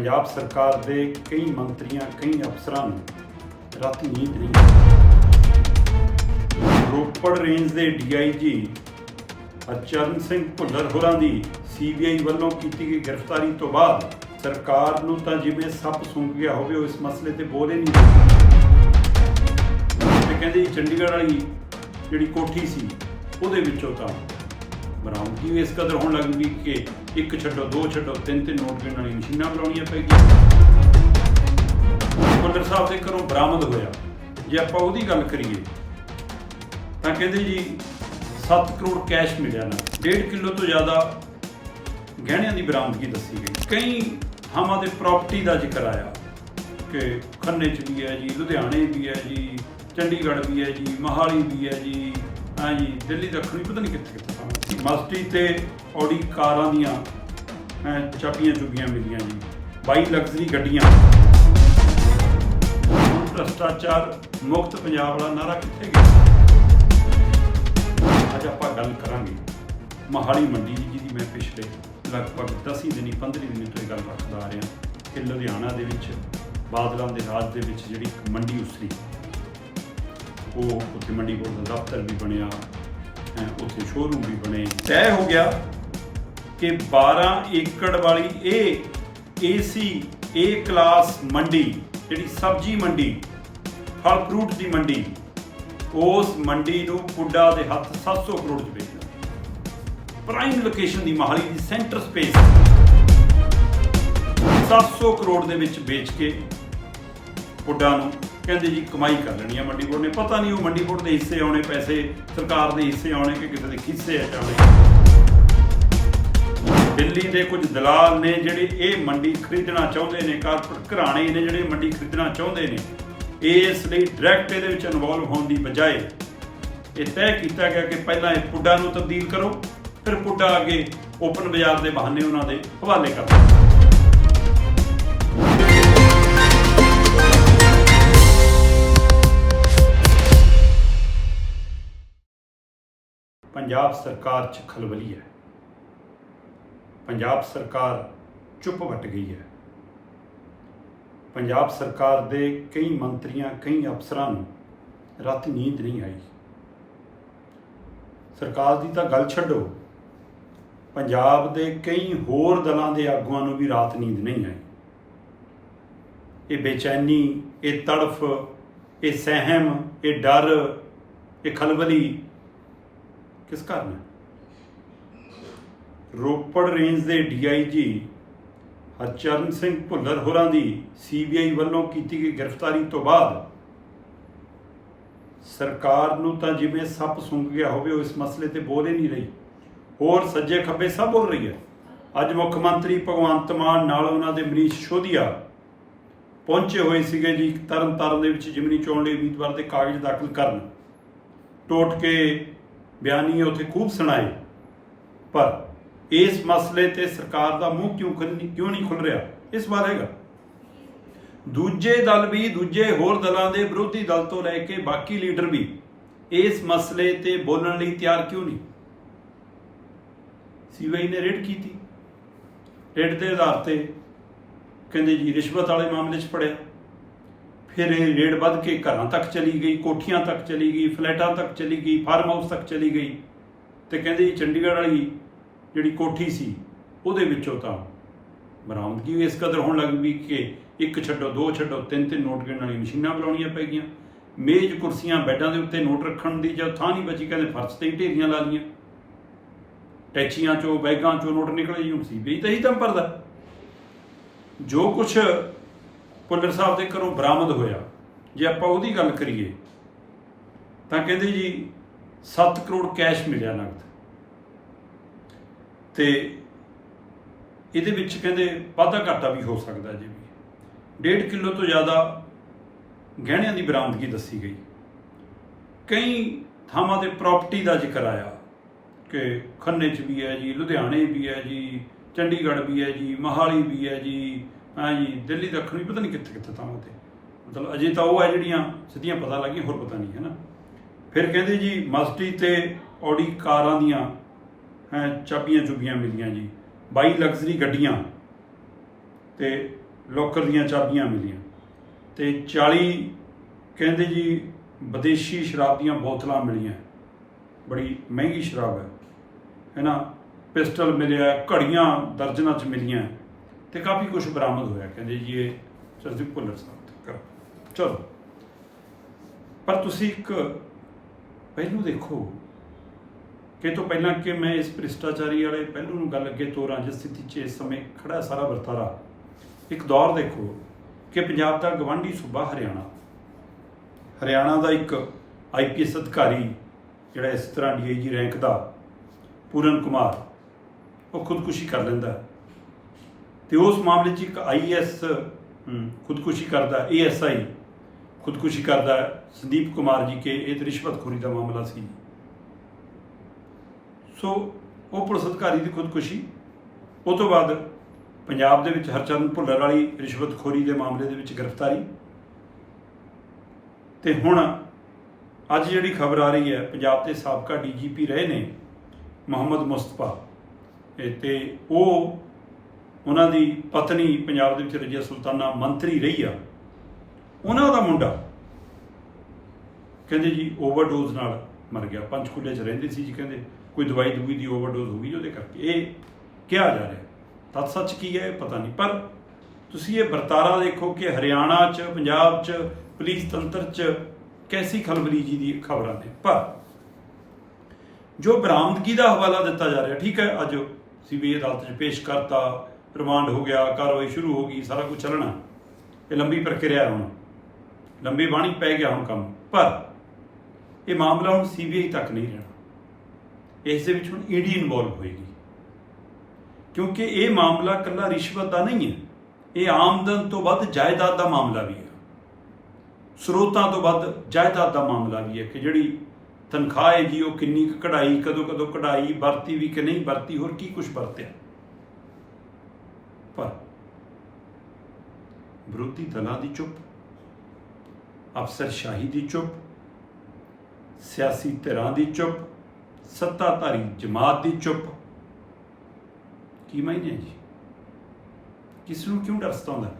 ਪੰਜਾਬ ਸਰਕਾਰ ਦੇ ਕਈ ਮੰਤਰੀਆਂ, ਕਈ ਅਫਸਰਾਂ ਨੂੰ ਰਾਤੀ ਨੀਂਦ ਨਹੀਂ ਰੋਪੜ ਰੇਂਜ ਦੇ ਡੀਆਈਜੀ ਅਚਰਨ ਸਿੰਘ ਭੁੱਲਰ ਹੋਰਾਂ ਦੀ ਸੀਬੀਆਈ ਵੱਲੋਂ ਕੀਤੀ ਗਈ ਗ੍ਰਿਫਤਾਰੀ ਤੋਂ ਬਾਅਦ ਸਰਕਾਰ ਨੂੰ ਤਾਂ ਜਿਵੇਂ ਸੱਪ ਸੁੰਘ ਗਿਆ ਹੋਵੇ, ਉਹ ਇਸ ਮਸਲੇ ਤੇ ਬੋਲੇ ਨਹੀਂ ਤੇ ਕਹਿੰਦੇ ਜੀ, ਚੰਡੀਗੜ੍ਹ ਵਾਲੀ ਜਿਹੜੀ ਕੋਠੀ ਸੀ, ਉਹਦੇ ਵਿੱਚੋਂ ਤਾਂ ਬਰਾਮਦਗੀ ਵੀ ਇਸ ਕਦਰ ਹੋਣ ਲੱਗ ਗਈ ਕਿ ਇੱਕ ਛੱਡੋ, ਦੋ ਛੱਡੋ, ਤਿੰਨ ਤਿੰਨ ਨੋਟ ਗਿਣਨ ਵਾਲੀ ਮਸ਼ੀਨਾਂ ਬਣਾਉਣੀਆਂ ਪੈ ਗਈਆਂ ਭੁੱਲਰ ਸਾਹਿਬ ਦੇ ਘਰੋਂ ਬਰਾਮਦ ਹੋਇਆ। ਜੇ ਆਪਾਂ ਉਹਦੀ ਗੱਲ ਕਰੀਏ, ਤਾਂ ਕਹਿੰਦੇ ਜੀ 7 ਕਰੋੜ ਕੈਸ਼ ਮਿਲਿਆ ਨਾ। 1.5 ਕਿਲੋ ਤੋਂ ਜ਼ਿਆਦਾ ਗਹਿਣਿਆਂ ਦੀ ਬਰਾਮਦਗੀ ਦੱਸੀ ਗਈ। ਕਈ ਥਾਵਾਂ ਤੇ ਪ੍ਰਾਪਰਟੀ ਦਾ ਜ਼ਿਕਰ ਆਇਆ ਕਿ ਖੰਨੇ 'ਚ ਵੀ ਹੈ ਜੀ, ਲੁਧਿਆਣੇ ਵੀ ਹੈ ਜੀ, ਚੰਡੀਗੜ੍ਹ ਵੀ ਹੈ ਜੀ, ਮਹਾਲੀ ਵੀ ਹੈ ਜੀ ਹਾਂ ਜੀ, ਦਿੱਲੀ ਦੱਖਣੀ, ਪਤਾ ਨਹੀਂ ਕਿੱਥੇ ਕਿੱਥੇ ਮਸਤੀ ਤੇ ਔਡੀ ਕਾਰਾਂ ਦੀਆਂ ਹੈਂ, ਚਾਬੀਆਂ ਚੁਬੀਆਂ ਮਿਲੀਆਂ ਜੀ। 22 ਲਗਜ਼ਰੀ ਗੱਡੀਆਂ। ਹੁਣ ਭ੍ਰਸ਼ਟਾਚਾਰ ਮੁਕਤ ਪੰਜਾਬ ਵਾਲਾ ਨਾਰਾ ਕਿੱਥੇ ਗਿਆ? ਅੱਜ ਆਪਾਂ ਗੱਲ ਕਰਾਂਗੇ ਮਹਾਲੀ ਮੰਡੀ ਦੀ ਜਿਹਦੀ ਮੈਂ ਪਿਛਲੇ ਲਗਭਗ 10 ਦਿਨੀ 15 ਦਿਨੀ ਤੋਂ ਇਹ ਗੱਲ ਰੱਖਦਾ ਆ ਰਿਹਾ ਕਿ ਲੁਧਿਆਣਾ ਦੇ ਵਿੱਚ ਬਾਦਲਾਂ ਦੇ ਰਾਜ ਦੇ ਵਿੱਚ ਜਿਹੜੀ ਇੱਕ ਮੰਡੀ ਉਸਰੀ ਉਹ ਉੱਥੇ ਮੰਡੀ ਬੋਰਡ ਦਾ ਦਫ਼ਤਰ ਵੀ ਬਣਿਆ। ਉੱਥੇ ਸ਼ੋਰੂਮ ਵੀ ਬਣੇ। ਤੈਅ ਹੋ ਗਿਆ ਕਿ 12 ਏਕੜ ਵਾਲੀ ਇਹ ਏਸੀ ਏ ਕਲਾਸ ਮੰਡੀ, ਜਿਹੜੀ ਸਬਜ਼ੀ ਮੰਡੀ, ਫਲ ਫਰੂਟ ਦੀ ਮੰਡੀ, ਉਸ ਮੰਡੀ ਨੂੰ ਪੁੱਡਾ ਦੇ ਹੱਥ 700 ਕਰੋੜ ਚ ਵੇਚਣਾ ਪ੍ਰਾਈਮ ਲੋਕੇਸ਼ਨ ਦੀ ਮਹਾਲੀ ਦੀ ਸੈਂਟਰ ਸਪੇਸ 700 ਕਰੋੜ ਦੇ ਵਿੱਚ ਵੇਚ ਕੇ ਪੁੱਡਾ ਨੂੰ ਕਹਿੰਦੇ ਜੀ ਕਮਾਈ ਕਰ ਲੈਣੀ ਆ ਮੰਡੀ ਬੋਰਡ ਨੇ। ਪਤਾ ਨਹੀਂ ਉਹ ਮੰਡੀ ਬੋਰਡ ਦੇ ਹਿੱਸੇ ਆਉਣੇ, ਪੈਸੇ ਸਰਕਾਰ ਦੇ ਹਿੱਸੇ ਆਉਣੇ ਕਿ ਕਿਸੇ ਦੇ ਖਿੱਸੇ ਆ ਜਾਣੇ। ਦਿੱਲੀ ਦੇ ਕੁਝ ਦਲਾਲ ਨੇ ਜਿਹੜੇ ਇਹ ਮੰਡੀ ਖਰੀਦਣਾ ਚਾਹੁੰਦੇ ਨੇ, ਕਾਰਪੋਰੇਟ ਘਰਾਣੇ ਨੇ ਜਿਹੜੇ ਮੰਡੀ ਖਰੀਦਣਾ ਚਾਹੁੰਦੇ ਨੇ ਇਸ ਲਈ ਡਾਇਰੈਕਟ ਇਹਦੇ ਵਿੱਚ ਇਨਵੋਲਵ ਹੋਣ ਦੀ ਬਜਾਏ ਇਹ ਤੈਅ ਕੀਤਾ ਗਿਆ ਕਿ ਪਹਿਲਾਂ ਇਹ ਪੁੱਡਾ ਨੂੰ ਤਬਦੀਲ ਕਰੋ, ਫਿਰ ਪੁੱਡਾ ਅੱਗੇ ਓਪਨ ਬਾਜ਼ਾਰ ਦੇ ਬਹਾਨੇ ਉਹਨਾਂ ਦੇ ਹਵਾਲੇ ਕਰ ਪੰਜਾਬ ਸਰਕਾਰ 'ਚ ਖਲਬਲੀ ਹੈ। ਪੰਜਾਬ ਸਰਕਾਰ ਚੁੱਪ ਵੱਟ ਗਈ ਹੈ। ਪੰਜਾਬ ਸਰਕਾਰ ਦੇ ਕਈ ਮੰਤਰੀਆਂ, ਕਈ ਅਫਸਰਾਂ ਨੂੰ ਰਾਤੀ ਨੀਂਦ ਨਹੀਂ ਆਈ। ਸਰਕਾਰ ਦੀ ਤਾਂ ਗੱਲ ਛੱਡੋ, ਪੰਜਾਬ ਦੇ ਕਈ ਹੋਰ ਦਲਾਂ ਦੇ ਆਗੂਆਂ ਨੂੰ ਵੀ ਰਾਤ ਨੀਂਦ ਨਹੀਂ ਆਈ। ਇਹ ਬੇਚੈਨੀ, ਇਹ ਤੜਫ, ਇਹ ਸਹਿਮ, ਇਹ ਡਰ, ਇਹ ਖਲਬਲੀ ਕਿਸ ਕਾਰਨ ਹੈ ਰੋਪੜ ਰੇਂਜ ਦੇ ਡੀਆਈਜੀ ਹਰਚਰਨ ਸਿੰਘ ਭੁੱਲਰ ਹੋਰਾਂ ਦੀ ਸੀਬੀਆਈ ਵੱਲੋਂ ਕੀਤੀ ਗਈ ਗ੍ਰਿਫਤਾਰੀ ਤੋਂ ਬਾਅਦ ਸਰਕਾਰ ਨੂੰ ਤਾਂ ਜਿਵੇਂ ਸੱਪ ਸੁੰਘ ਗਿਆ ਹੋਵੇ, ਉਹ ਇਸ ਮਸਲੇ ਤੇ ਬੋਲ ਹੀ ਨਹੀਂ ਰਹੀ। ਹੋਰ ਸੱਜੇ ਖੱਬੇ ਸਭ ਬੋਲ ਰਹੀ ਹੈ। ਅੱਜ ਮੁੱਖ ਮੰਤਰੀ ਭਗਵੰਤ ਮਾਨ ਨਾਲ ਉਹਨਾਂ ਦੇ ਮਨੀਸ਼ ਸ਼ੋਧੀਆ ਪਹੁੰਚੇ ਹੋਏ ਸੀਗੇ ਜੀ ਤਰਨ ਤਾਰਨ ਦੇ ਵਿੱਚ ਜਿਮਨੀ ਚੋਣ ਲਈ ਉਮੀਦਵਾਰ ਦੇ ਕਾਗਜ਼ ਦਾਖਲ ਕਰਨ। ਟੋਟ ਕੇ ਬਿਆਨੀ ਉੱਥੇ ਖੂਬ ਸੁਣਾਏ। ਪਰ ਇਸ ਮਸਲੇ ਤੇ ਸਰਕਾਰ ਦਾ ਮੂੰਹ ਕਿਉਂ ਖੁੱਲ- ਕਿਉਂ ਨਹੀਂ ਖੁੱਲ ਰਿਹਾ? ਇਸ ਵਾਰ ਹੈਗਾ। ਦੂਜੇ ਦਲ ਵੀ ਦੂਜੇ ਹੋਰ ਦਲਾਂ ਦੇ ਵਿਰੋਧੀ ਦਲ ਤੋਂ ਲੈ ਕੇ ਬਾਕੀ ਲੀਡਰ ਵੀ ਇਸ ਮਸਲੇ ਤੇ ਬੋਲਣ ਲਈ ਤਿਆਰ ਕਿਉਂ ਨਹੀਂ? ਸੀਬੀਆਈ ਨੇ ਰੇਡ ਕੀਤੀ। ਰੇਡ ਦੇ ਆਧਾਰ ਤੇ ਕਹਿੰਦੇ ਜੀ, ਰਿਸ਼ਵਤ ਵਾਲੇ ਮਾਮਲੇ 'ਚ ਪੜਿਆ ਫਿਰ ਇਹ ਰੇਡ ਵੱਧ ਕੇ ਘਰਾਂ ਤੱਕ ਚਲੀ ਗਈ, ਕੋਠੀਆਂ ਤੱਕ ਚਲੀ ਗਈ, ਫਲੈਟਾਂ ਤੱਕ ਚਲੀ ਗਈ, ਫਾਰਮ ਹਾਊਸ ਤੱਕ ਚਲੀ ਗਈ। ਤੇ ਕਹਿੰਦੇ ਜੀ ਚੰਡੀਗੜ੍ਹ ਵਾਲੀ ਜਿਹੜੀ ਕੋਠੀ ਸੀ, ਉਹਦੇ ਵਿੱਚੋਂ ਤਾਂ ਬਰਾਮਦਗੀ ਵੀ ਇਸ ਕਦਰ ਹੋਣ ਲੱਗ ਪਈ ਕਿ ਇੱਕ ਛੱਡੋ, ਦੋ ਛੱਡੋ, ਤਿੰਨ ਤਿੰਨ ਨੋਟ ਗਿਣਨ ਵਾਲੀ ਮਸ਼ੀਨਾਂ ਬੁਲਾਉਣੀਆਂ ਪੈ ਗਈਆਂ। ਮੇਜ਼ ਕੁਰਸੀਆਂ ਬੈੱਡਾਂ ਦੇ ਉੱਤੇ ਨੋਟ ਰੱਖਣ ਦੀ ਜਦ ਥਾਂ ਨਹੀਂ ਬਚੀ, ਕਹਿੰਦੇ ਫਰਸ਼ ਤੇ ਹੀ ਢੇਰੀਆਂ ਲਾ ਲਈਆਂ। ਟੈਚੀਆਂ ਚੋਂ, ਬੈਗਾਂ ਚੋਂ ਨੋਟ ਨਿਕਲੇ ਜੀ ਸੀ ਵੀ ਤਾਂ ਹੀ ਤਾਂ ਪਰਦਾ ਜੋ ਕੁਛ ਭੁੱਲਰ ਸਾਹਿਬ ਦੇ ਘਰੋਂ ਬਰਾਮਦ ਹੋਇਆ। ਜੇ ਆਪਾਂ ਉਹਦੀ ਗੱਲ ਕਰੀਏ, ਤਾਂ ਕਹਿੰਦੇ ਜੀ 7 ਕਰੋੜ ਕੈਸ਼ ਮਿਲਿਆ ਨਗਦ। ਤੇ ਇਹਦੇ ਵਿੱਚ ਕਹਿੰਦੇ ਵਾਧਾ ਘਾਟਾ ਵੀ ਹੋ ਸਕਦਾ ਜੀ ਵੀ। 1.5 ਕਿਲੋ ਤੋਂ ਜ਼ਿਆਦਾ ਗਹਿਣਿਆਂ ਦੀ ਬਰਾਮਦਗੀ ਦੱਸੀ ਗਈ। ਕਈ ਥਾਵਾਂ ਤੇ ਪ੍ਰਾਪਰਟੀ ਦਾ ਜ਼ਿਕਰ ਆਇਆ ਕਿ ਖੰਨੇ 'ਚ ਵੀ ਹੈ ਜੀ, ਲੁਧਿਆਣੇ ਵੀ ਹੈ ਜੀ, ਚੰਡੀਗੜ੍ਹ ਵੀ ਹੈ ਜੀ, ਮਹਾਲੀ ਵੀ ਹੈ ਜੀ ਹਾਂਜੀ ਦਿੱਲੀ ਦੱਖਣ ਵੀ ਪਤਾ ਨਹੀਂ ਕਿੱਥੇ ਕਿੱਥੇ ਥਾਵਾਂ ਤੇ। ਮਤਲਬ ਅਜੇ ਤਾਂ ਉਹ ਹੈ ਜਿਹੜੀਆਂ ਸਿੱਧੀਆਂ ਪਤਾ ਲੱਗੀਆਂ ਹੋਰ ਪਤਾ ਨਹੀਂ ਹੈ ਨਾ ਫਿਰ ਕਹਿੰਦੇ ਜੀ ਮਸਤੀ ਤੇ ਔਡੀ ਕਾਰਾਂ ਦੀਆਂ ਹੈਂ, ਚਾਬੀਆਂ ਚੁਬੀਆਂ ਮਿਲੀਆਂ ਜੀ। 22 ਲਗਜ਼ਰੀ ਗੱਡੀਆਂ ਤੇ ਲੋਕਰ ਦੀਆਂ ਚਾਬੀਆਂ ਮਿਲੀਆਂ। ਤੇ 40 ਕਹਿੰਦੇ ਜੀ ਵਿਦੇਸ਼ੀ ਸ਼ਰਾਬ ਦੀਆਂ ਬੋਤਲਾਂ ਮਿਲੀਆਂ। ਬੜੀ ਮਹਿੰਗੀ ਸ਼ਰਾਬ ਹੈ। ਹੈ ਨਾ ਪਿਸਟਲ ਮਿਲਿਆ ਘੜੀਆਂ ਦਰਜਨਾਂ ਚ ਮਿਲੀਆਂ। ਤੇ ਕਾਫੀ ਕੁਝ ਬਰਾਮਦ ਹੋਇਆ, ਕਹਿੰਦੇ ਜੀ ਇਹ ਸਰਦਿਕ ਭੁੱਲਰ ਸਾਹਿਬ ਤੋਂ। ਕਰੋ। ਚਲੋ। ਪਰ ਤੁਸੀਂ ਇੱਕ ਪਹਿਲੂ ਦੇਖੋ ਕਿ ਇਹ ਤੋਂ ਪਹਿਲਾਂ ਕਿ ਮੈਂ ਇਸ ਭ੍ਰਿਸ਼ਟਾਚਾਰੀ ਵਾਲੇ ਪਹਿਲੂ ਨੂੰ ਗੱਲ ਅੱਗੇ ਤੋਰਾਂ, ਜਿਸ ਸਥਿਤੀ 'ਚ ਇਸ ਸਮੇਂ ਖੜਾ ਸਾਰਾ ਵਰਤਾਰਾ, ਇੱਕ ਦੌਰ ਦੇਖੋ ਕਿ ਪੰਜਾਬ ਦਾ ਗਵਾਂਢੀ ਸੂਬਾ ਹਰਿਆਣਾ ਹਰਿਆਣਾ ਦਾ ਇੱਕ ਆਈਪੀਐਸ ਅਧਿਕਾਰੀ, ਜਿਹੜਾ ਇਸ ਤਰ੍ਹਾਂ ਡੀਆਈਜੀ ਰੈਂਕ ਦਾ, ਪੂਰਨ ਕੁਮਾਰ, ਉਹ ਖੁਦਕੁਸ਼ੀ ਕਰ ਲੈਂਦਾ ਤੇ ਉਸ ਮਾਮਲੇ 'ਚ ਇੱਕ ਆਈਐਸ ਖੁਦਕੁਸ਼ੀ ਕਰਦਾ ਏਐਸਆਈ ਖੁਦਕੁਸ਼ੀ ਕਰਦਾ ਸੰਦੀਪ ਕੁਮਾਰ ਜੀ ਕੇ, ਇਹ ਤੇ ਰਿਸ਼ਵਤਖੋਰੀ ਦਾ ਮਾਮਲਾ ਸੀ। ਸੋ, ਉਹ ਪੁਲਿਸ ਅਧਿਕਾਰੀ ਦੀ ਖੁਦਕੁਸ਼ੀ। ਉਹ ਤੋਂ ਬਾਅਦ ਪੰਜਾਬ ਦੇ ਵਿੱਚ ਹਰਚਰਨ ਭੁੱਲਰ ਵਾਲੀ ਰਿਸ਼ਵਤਖੋਰੀ ਦੇ ਮਾਮਲੇ ਦੇ ਵਿੱਚ ਗ੍ਰਿਫਤਾਰੀ। ਤੇ ਹੁਣ ਅੱਜ ਜਿਹੜੀ ਖਬਰ ਆ ਰਹੀ ਹੈ, ਪੰਜਾਬ ਦੇ ਸਾਬਕਾ ਡੀਜੀਪੀ ਰਹੇ ਨੇ ਮੁਹੰਮਦ ਮੁਸਤਫਾ। ਇਹ ਤੇ ਉਹ ਉਹਨਾਂ ਦੀ ਪਤਨੀ ਪੰਜਾਬ ਦੇ ਵਿੱਚ ਰਜੀਆ ਸੁਲਤਾਨਾ ਮੰਤਰੀ ਰਹੀ ਆ। ਉਹਨਾਂ ਦਾ ਮੁੰਡਾ ਕਹਿੰਦੇ ਜੀ ਓਵਰਡੋਜ਼ ਨਾਲ ਮਰ ਗਿਆ। ਪੰਚਕੂਲੇ 'ਚ ਰਹਿੰਦੇ ਸੀ ਜੀ ਕਹਿੰਦੇ। ਕੋਈ ਦਵਾਈ ਦੂਈ ਦੀ ਓਵਰਡੋਜ਼ ਹੋ ਗਈ ਉਹਦੇ ਕਰਕੇ। ਇਹ ਕਿਹਾ ਜਾ ਰਿਹਾ। ਤੱਤ ਸੱਚ ਕੀ ਹੈ ਇਹ ਪਤਾ ਨਹੀਂ। ਪਰ ਤੁਸੀਂ ਇਹ ਵਰਤਾਰਾ ਦੇਖੋ ਕਿ ਹਰਿਆਣਾ 'ਚ, ਪੰਜਾਬ 'ਚ, ਪੁਲਿਸ ਤੰਤਰ 'ਚ ਕੈਸੀ ਖਲਬਲੀ ਜੀ ਦੀ ਖਬਰਾਂ ਨੇ। ਪਰ ਜੋ ਬਰਾਮਦਗੀ ਦਾ ਹਵਾਲਾ ਦਿੱਤਾ ਜਾ ਰਿਹਾ, ਠੀਕ ਹੈ, ਅੱਜ ਸੀਬੀਆਈ ਅਦਾਲਤ 'ਚ ਪੇਸ਼ ਕਰਤਾ ਰਿਮਾਂਡ ਹੋ ਗਿਆ, ਕਾਰਵਾਈ ਸ਼ੁਰੂ ਹੋ ਗਈ, ਸਾਰਾ ਕੁਝ ਚੱਲਣਾ। ਇਹ ਲੰਬੀ ਪ੍ਰਕਿਰਿਆ ਹੁਣ। ਲੰਬੀ ਬਾਣੀ ਪੈ ਗਿਆ ਹੁਣ ਕੰਮ। ਪਰ ਇਹ ਮਾਮਲਾ ਹੁਣ ਸੀਬੀਆਈ ਤੱਕ ਨਹੀਂ ਰਹਿਣਾ। ਇਸ ਦੇ ਵਿੱਚ ਹੁਣ ਈਡੀ ਇਨਵੋਲਵ ਹੋਏਗੀ। ਕਿਉਂਕਿ ਇਹ ਮਾਮਲਾ ਕੱਲਾ ਰਿਸ਼ਵਤ ਦਾ ਨਹੀਂ ਹੈ। ਇਹ ਆਮਦਨ ਤੋਂ ਵੱਧ ਜਾਇਦਾਦ ਦਾ ਮਾਮਲਾ ਵੀ ਹੈ। ਸਰੋਤਾਂ ਤੋਂ ਵੱਧ ਜਾਇਦਾਦ ਦਾ ਮਾਮਲਾ ਵੀ ਹੈ ਕਿ ਜਿਹੜੀ ਤਨਖਾਹ ਹੈ ਜੀ ਉਹ ਕਿੰਨੀ ਕੁ ਕਢਾਈ ਕਦੋਂ ਕਦੋਂ ਕਢਾਈ, ਵਰਤੀ ਵੀ ਕਿ ਨਹੀਂ ਵਰਤੀ, ਹੋਰ ਕੀ ਕੁਝ ਵਰਤਿਆ। ਪਰ ਵਿਰੋਧੀ ਦਲਾਂ ਦੀ ਚੁੱਪ, ਅਫਸਰਸ਼ਾਹੀ ਦੀ ਚੁੱਪ, ਸਿਆਸੀ ਧਿਰਾਂ ਦੀ ਚੁੱਪ, ਸੱਤਾਧਾਰੀ ਜਮਾਤ ਦੀ ਚੁੱਪ। ਕੀ ਮਾਇਨੇ ਹੈ ਜੀ? ਕਿਸ ਨੂੰ ਕਿਉਂ ਡਰ ਸਤਾਉਂਦਾ?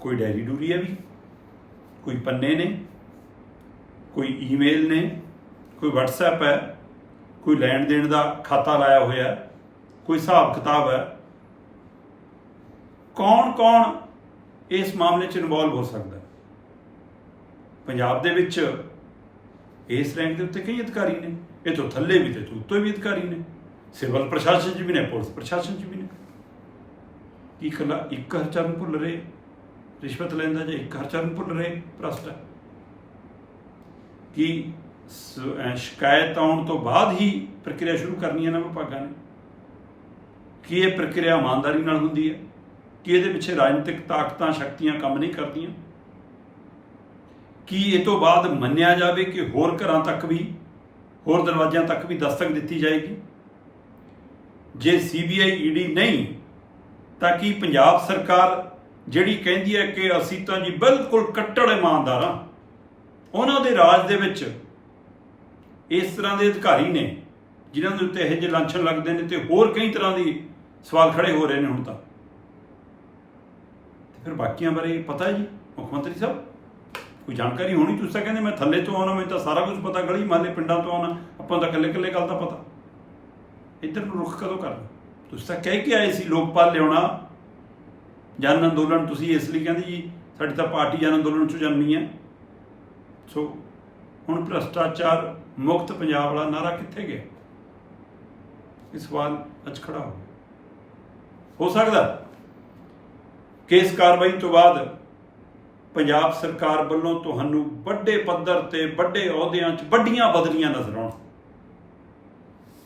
ਕੋਈ ਡੈਰੀ ਡੂਰੀ ਹੈ ਵੀ? ਕੋਈ ਪੰਨੇ ਨੇ? ਕੋਈ ਈਮੇਲ ਨੇ? ਕੋਈ WhatsApp ਹੈ? ਕੋਈ ਲੈਣ ਦੇਣ ਦਾ ਖਾਤਾ ਲਾਇਆ ਹੋਇਆ ਕੋਈ ਹਿਸਾਬ ਕਿਤਾਬ ਹੈ? ਕੌਣ ਕੌਣ ਇਸ ਮਾਮਲੇ 'ਚ ਇਨਵੋਲਵ ਹੋ ਸਕਦਾ? ਪੰਜਾਬ ਦੇ ਵਿੱਚ ਇਸ ਰੈਂਕ ਦੇ ਉੱਤੇ ਕਈ ਅਧਿਕਾਰੀ ਨੇ ਇਹ ਤੋਂ ਥੱਲੇ ਵੀ ਤੇ ਤੋਂ ਵੀ ਅਧਿਕਾਰੀ ਨੇ, ਸਿਵਲ ਪ੍ਰਸ਼ਾਸਨ 'ਚ ਵੀ ਨੇ, ਪੁਲਿਸ ਪ੍ਰਸ਼ਾਸਨ 'ਚ ਵੀ ਨੇ। ਕੀ ਕੱਲਾ ਇੱਕ ਹਰਚਰਨ ਭੁੱਲ ਰਹੇ? ਰਿਸ਼ਵਤ ਲੈਂਦਾ ਜੇ ਇੱਕ ਹਰਚਰਨ ਭੁੱਲ ਰਹੇ? ਭ੍ਰਸ਼ਟ ਹੈ। ਕੀ ਸ਼ਿਕਾਇਤ ਆਉਣ ਤੋਂ ਬਾਅਦ ਹੀ ਪ੍ਰਕਿਰਿਆ ਸ਼ੁਰੂ ਕਰਨੀ ਹੈ ਨਾ ਵਿਭਾਗਾਂ ਨੇ? ਕੀ ਇਹ ਪ੍ਰਕਿਰਿਆ ਇਮਾਨਦਾਰੀ ਨਾਲ ਹੁੰਦੀ ਹੈ? ਕਿ ਇਹਦੇ ਪਿੱਛੇ ਰਾਜਨੀਤਿਕ ਤਾਕਤਾਂ, ਸ਼ਕਤੀਆਂ ਕੰਮ ਨਹੀਂ ਕਰਦੀਆਂ? ਕੀ ਇਹ ਤੋਂ ਬਾਅਦ ਮੰਨਿਆ ਜਾਵੇ ਕਿ ਹੋਰ ਘਰਾਂ ਤੱਕ ਵੀ, ਹੋਰ ਦਰਵਾਜ਼ਿਆਂ ਤੱਕ ਵੀ ਦਸਤਕ ਦਿੱਤੀ ਜਾਏਗੀ? ਜੇ ਸੀਬੀਆਈ ਈਡੀ ਨਹੀਂ, ਤਾਂ ਕੀ ਪੰਜਾਬ ਸਰਕਾਰ ਜਿਹੜੀ ਕਹਿੰਦੀ ਹੈ ਕਿ ਅਸੀਂ ਤਾਂ ਜੀ ਬਿਲਕੁਲ ਕੱਟੜ ਇਮਾਨਦਾਰ ਹਾਂ, ਉਹਨਾਂ ਦੇ ਰਾਜ ਦੇ ਵਿੱਚ ਇਸ ਤਰ੍ਹਾਂ ਦੇ ਅਧਿਕਾਰੀ ਨੇ, ਜਿਨ੍ਹਾਂ ਦੇ ਉੱਤੇ ਇਹ ਜਿਹੇ ਲਾਂਛਨ ਲੱਗਦੇ ਨੇ ਤੇ ਹੋਰ ਕਈ ਤਰ੍ਹਾਂ ਦੀ ਸਵਾਲ ਖੜੇ ਹੋ ਰਹੇ ਨੇ ਹੁਣ ਤਾਂ। ਫਿਰ ਬਾਕੀਆਂ ਬਾਰੇ ਪਤਾ ਹੈ ਜੀ, ਮੁੱਖ ਮੰਤਰੀ ਸਾਹਿਬ? ਕੋਈ ਜਾਣਕਾਰੀ ਹੋਣੀ ਤੁਸੀਂ ਤਾਂ ਕਹਿੰਦੇ ਮੈਂ ਥੱਲੇ ਤੋਂ ਆਉਣਾ, ਮੈਨੂੰ ਤਾਂ ਸਾਰਾ ਕੁਝ ਪਤਾ, ਗਲੀ ਮਾਲੇ ਪਿੰਡਾਂ ਤੋਂ ਆਉਣਾ, ਆਪਾਂ ਤਾਂ ਇਕੱਲੇ ਇਕੱਲੇ ਗੱਲ ਦਾ ਪਤਾ। ਇੱਧਰ ਨੂੰ ਰੁਖ ਕਦੋਂ ਕਰਨਾ ਤੁਸੀਂ ਤਾਂ ਕਹਿ ਕੇ ਆਏ ਸੀ ਲੋਕਪਾਲ ਲਿਆਉਣਾ। ਜਨ ਅੰਦੋਲਨ ਤੁਸੀਂ ਇਸ ਲਈ ਕਹਿੰਦੇ ਜੀ, ਸਾਡੀ ਤਾਂ ਪਾਰਟੀ ਜਨ ਅੰਦੋਲਨ ਚੋਂ ਜਨਮੀ ਹੈ। ਸੋ, ਹੁਣ ਭ੍ਰਸ਼ਟਾਚਾਰ ਮੁਕਤ ਪੰਜਾਬ ਵਾਲਾ ਨਾਰਾ ਕਿੱਥੇ ਗਿਆ? ਇਹ ਸਵਾਲ ਅੱਜ ਖੜਾ ਹੋ ਗਿਆ। ਹੋ ਸਕਦਾ ਕੇਸ ਕਾਰਵਾਈ ਤੋਂ ਬਾਅਦ ਪੰਜਾਬ ਸਰਕਾਰ ਵੱਲੋਂ ਤੁਹਾਨੂੰ ਵੱਡੇ ਪੱਧਰ ਤੇ, ਵੱਡੇ ਅਹੁਦਿਆਂ 'ਚ ਵੱਡੀਆਂ ਬਦਲੀਆਂ ਨਜ਼ਰ ਆਉਣ।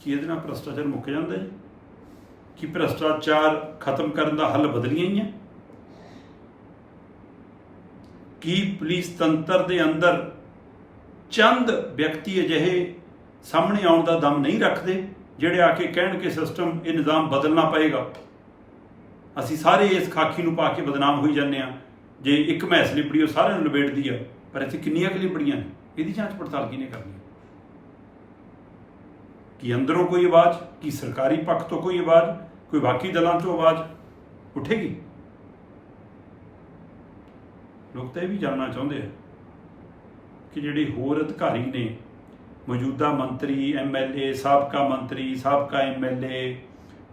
ਕੀ ਇਹਦੇ ਨਾਲ ਭ੍ਰਸ਼ਟਾਚਾਰ ਮੁੱਕ ਜਾਂਦਾ ਜੀ ਕੀ ਭ੍ਰਸ਼ਟਾਚਾਰ ਖਤਮ ਕਰਨ ਦਾ ਹੱਲ ਬਦਲੀਆਂ ਹੀ ਹੈ ਕੀ ਪੁਲਿਸ ਤੰਤਰ ਦੇ ਅੰਦਰ ਚੰਦ ਵਿਅਕਤੀ ਅਜਿਹੇ ਸਾਹਮਣੇ ਆਉਣ ਦਾ ਦਮ ਨਹੀਂ ਰੱਖਦੇ, ਜਿਹੜੇ ਆ ਕੇ ਕਹਿਣ ਕਿ ਸਿਸਟਮ ਇਹ ਨਿਜ਼ਾਮ ਬਦਲਣਾ ਪਏਗਾ? ਅਸੀਂ ਸਾਰੇ ਇਸ ਖਾਕੀ ਨੂੰ ਪਾ ਕੇ ਬਦਨਾਮ ਹੋਈ ਜਾਂਦੇ ਆ ਜੇ ਇੱਕ ਮੈਸ ਲਿਬੜੀ, ਉਹ ਸਾਰਿਆਂ ਨੂੰ ਲਪੇਟਦੀ ਆ। ਪਰ ਇੱਥੇ ਕਿੰਨੀਆਂ ਕੁ ਲਿਬੜੀਆਂ ਨੇ? ਇਹਦੀ ਜਾਂਚ ਪੜਤਾਲ ਕਿਹਨੇ ਕਰਨੀ ਹੈ? ਕੀ ਅੰਦਰੋਂ ਕੋਈ ਆਵਾਜ਼? ਕੀ ਸਰਕਾਰੀ ਪੱਖ ਤੋਂ ਕੋਈ ਆਵਾਜ਼? ਕੋਈ ਬਾਕੀ ਦਲਾਂ ਤੋਂ ਆਵਾਜ਼? ਉੱਠੇਗੀ? ਲੋਕ ਤਾਂ ਇਹ ਵੀ ਜਾਣਨਾ ਚਾਹੁੰਦੇ ਆ ਕਿ ਜਿਹੜੇ ਹੋਰ ਅਧਿਕਾਰੀ ਨੇ, ਮੌਜੂਦਾ ਮੰਤਰੀ ਐਮਐਲਏ ਸਾਬਕਾ ਮੰਤਰੀ, ਸਾਬਕਾ ਐਮਐਲਏ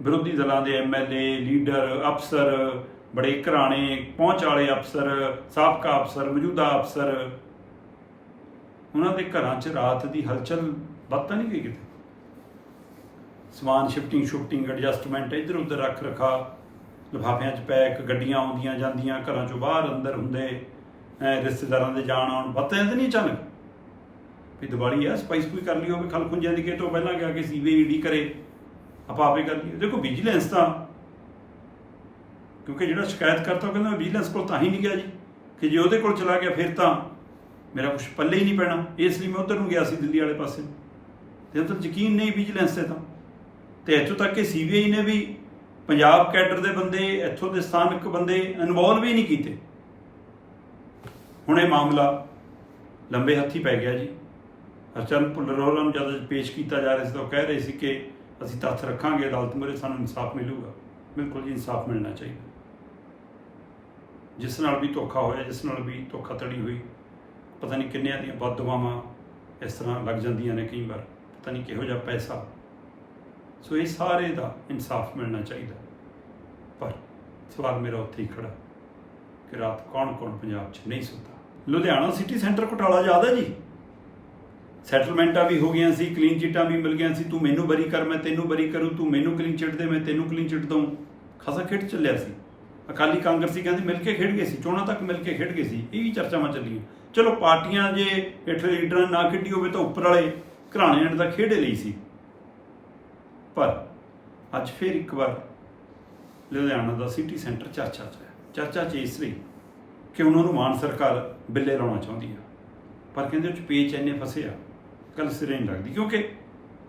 ਵਿਰੋਧੀ ਦਲਾਂ ਦੇ ਐਮਐਲਏ ਲੀਡਰ, ਅਫਸਰ, ਬੜੇ ਘਰਾਣੇ, ਪਹੁੰਚ ਵਾਲੇ ਅਫਸਰ, ਸਾਬਕਾ ਅਫਸਰ, ਮੌਜੂਦਾ ਅਫਸਰ, ਉਹਨਾਂ ਦੇ ਘਰਾਂ 'ਚ ਰਾਤ ਦੀ ਹਲਚਲ ਵੱਧ ਨਹੀਂ ਗਈ ਕਿਤੇ? ਸਮਾਨ ਸ਼ਿਫਟਿੰਗ ਸ਼ਿਫਟਿੰਗ ਐਡਜਸਟਮੈਂਟ ਇੱਧਰ ਉੱਧਰ ਰੱਖ ਰਖਾ, ਲਿਫਾਫਿਆਂ 'ਚ ਪੈਕ ਗੱਡੀਆਂ ਆਉਂਦੀਆਂ ਜਾਂਦੀਆਂ, ਘਰਾਂ 'ਚੋਂ ਬਾਹਰ ਅੰਦਰ ਹੁੰਦੇ, ਐ ਰਿਸ਼ਤੇਦਾਰਾਂ ਦੇ ਜਾਣ ਆਉਣ ਪਤਾ ਤਾਂ ਨਹੀਂ ਅਚਾਨਕ। ਵੀ ਦੀਵਾਲੀ ਆ, ਸਪਾਈਸ ਕੋਈ ਕਰ ਲਈ ਹੋਵੇ ਖਲ ਖੁੰਝਾਂ ਦੀ ਕਿਤੇ ਤੋਂ ਪਹਿਲਾਂ ਗਿਆ ਕਿ ਸੀਬੀਆਈਡੀ ਕਰੇ। ਆਪਾਂ ਆਪੇ ਕਰ ਲਈਏ। ਦੇਖੋ ਵਿਜੀਲੈਂਸ ਤਾਂ ਕਿਉਂਕਿ ਜਿਹੜਾ ਸ਼ਿਕਾਇਤ ਕਰਤਾ ਉਹ ਕਹਿੰਦਾ, ਮੈਂ ਵਿਜੀਲੈਂਸ ਕੋਲ ਤਾਂ ਹੀ ਨਹੀਂ ਗਿਆ ਜੀ। ਕਿ ਜੇ ਉਹਦੇ ਕੋਲ ਚਲਾ ਗਿਆ, ਫਿਰ ਤਾਂ ਮੇਰਾ ਕੁਝ ਪੱਲੇ ਹੀ ਨਹੀਂ ਪੈਣਾ। ਇਸ ਲਈ ਮੈਂ ਉਧਰ ਨੂੰ ਗਿਆ ਸੀ, ਦਿੱਲੀ ਵਾਲੇ ਪਾਸੇ। ਤੇ ਉਹ ਯਕੀਨ ਨਹੀਂ ਵਿਜੀਲੈਂਸ ਤੇ ਤਾਂ। ਤੇ ਇੱਥੋਂ ਤੱਕ ਕਿ ਸੀਬੀਆਈ ਨੇ ਵੀ ਪੰਜਾਬ ਕੈਡਰ ਦੇ ਬੰਦੇ, ਇੱਥੋਂ ਦੇ ਸਥਾਨਕ ਬੰਦੇ ਇਨਵੋਲਵ ਹੀ ਨਹੀਂ ਕੀਤੇ। ਹੁਣ ਇਹ ਮਾਮਲਾ ਲੰਬੇ ਹੱਥੀ ਪੈ ਗਿਆ ਜੀ। ਹਰਚੰਦ ਭੁੱਲਰ ਹੋਰਾਂ ਨੂੰ ਜਦ ਪੇਸ਼ ਕੀਤਾ ਜਾ ਰਿਹਾ ਸੀ ਤਾਂ ਉਹ ਕਹਿ ਰਹੇ ਸੀ ਕਿ ਅਸੀਂ ਤੱਥ ਰੱਖਾਂਗੇ, ਅਦਾਲਤ ਮੁਰੇ ਸਾਨੂੰ ਇਨਸਾਫ ਮਿਲੂਗਾ। ਬਿਲਕੁਲ ਜੀ, ਇਨਸਾਫ ਮਿਲਣਾ ਚਾਹੀਦਾ। ਜਿਸ ਨਾਲ ਵੀ ਧੋਖਾ ਹੋਇਆ, ਜਿਸ ਨਾਲ ਵੀ ਧੋਖਾਧੜੀ ਹੋਈ, ਪਤਾ ਨਹੀਂ ਕਿੰਨਿਆਂ ਦੀਆਂ ਬਦਦੁਆਵਾਂ ਇਸ ਤਰ੍ਹਾਂ ਲੱਗ ਜਾਂਦੀਆਂ ਨੇ ਕਈ ਵਾਰ, ਪਤਾ ਨਹੀਂ ਕਿਹੋ ਜਿਹਾ ਪੈਸਾ। ਸੋ ਇਹ ਸਾਰੇ ਦਾ ਇਨਸਾਫ ਮਿਲਣਾ ਚਾਹੀਦਾ। ਪਰ ਸਵਾਲ ਮੇਰਾ ਉੱਥੇ ਹੀ ਖੜਾ, ਕਿ ਰਾਤ ਕੌਣ ਕੌਣ ਪੰਜਾਬ 'ਚ ਨਹੀਂ ਸੁੱਤਾ? ਲੁਧਿਆਣਾ ਸਿਟੀ ਸੈਂਟਰ, ਘੁਟਾਲਾ ਯਾਦ ਹੈ ਜੀ? ਸੈਟਲਮੈਂਟਾਂ ਵੀ ਹੋ ਗਈਆਂ ਸੀ ਕਲੀਨ ਚਿੱਟਾਂ ਵੀ ਮਿਲ ਗਈਆਂ ਸੀ, ਤੂੰ ਮੈਨੂੰ ਬਰੀ ਕਰ, ਮੈਂ ਤੈਨੂੰ ਬਰੀ ਕਰੂੰ, ਤੂੰ ਮੈਨੂੰ ਕਲੀਨ ਚਿੱਟ ਦੇ, ਮੈਂ ਤੈਨੂੰ ਕਲੀਨ ਚਿੱਟ ਦਊਂ। ਖਾਸਾ ਖੇਡ ਚੱਲਿਆ ਸੀ। ਅਕਾਲੀ ਕਾਂਗਰਸੀ ਕਹਿੰਦੇ ਮਿਲ ਕੇ ਖੇਡ ਗਏ ਸੀ, ਚੋਣਾਂ ਤੱਕ ਮਿਲ ਕੇ ਖੇਡ ਗਏ ਸੀ, ਇਹ ਵੀ ਚਰਚਾਵਾਂ ਚੱਲੀਆਂ। ਚਲੋ ਪਾਰਟੀਆਂ ਜੇ ਹੇਠਲੇ ਲੀਡਰਾਂ ਨਾ ਖੇਡੀ ਹੋਵੇ ਤਾਂ ਉੱਪਰ ਵਾਲੇ ਘਰਾਣਿਆਂ ਨੇ ਤਾਂ ਖੇਡੇ ਲਈ ਸੀ। ਪਰ ਅੱਜ ਫਿਰ ਇੱਕ ਵਾਰ ਲੁਧਿਆਣਾ ਦਾ ਸਿਟੀ ਸੈਂਟਰ ਚਰਚਾ 'ਚ ਹੈ। ਚਰਚਾ 'ਚ ਇਸ ਲਈ ਕਿ ਉਹਨਾਂ ਨੂੰ ਮਾਨ ਸਰਕਾਰ ਬਿੱਲੇ ਲਾਉਣਾ ਚਾਹੁੰਦੀ ਆ। ਪਰ ਕਹਿੰਦੇ ਉਹ 'ਚ ਪੇਚ ਇੰਨੇ ਫਸੇ ਆ। ਗੱਲ ਸਿਰੇ ਨਹੀਂ ਲੱਗਦੀ। ਕਿਉਂਕਿ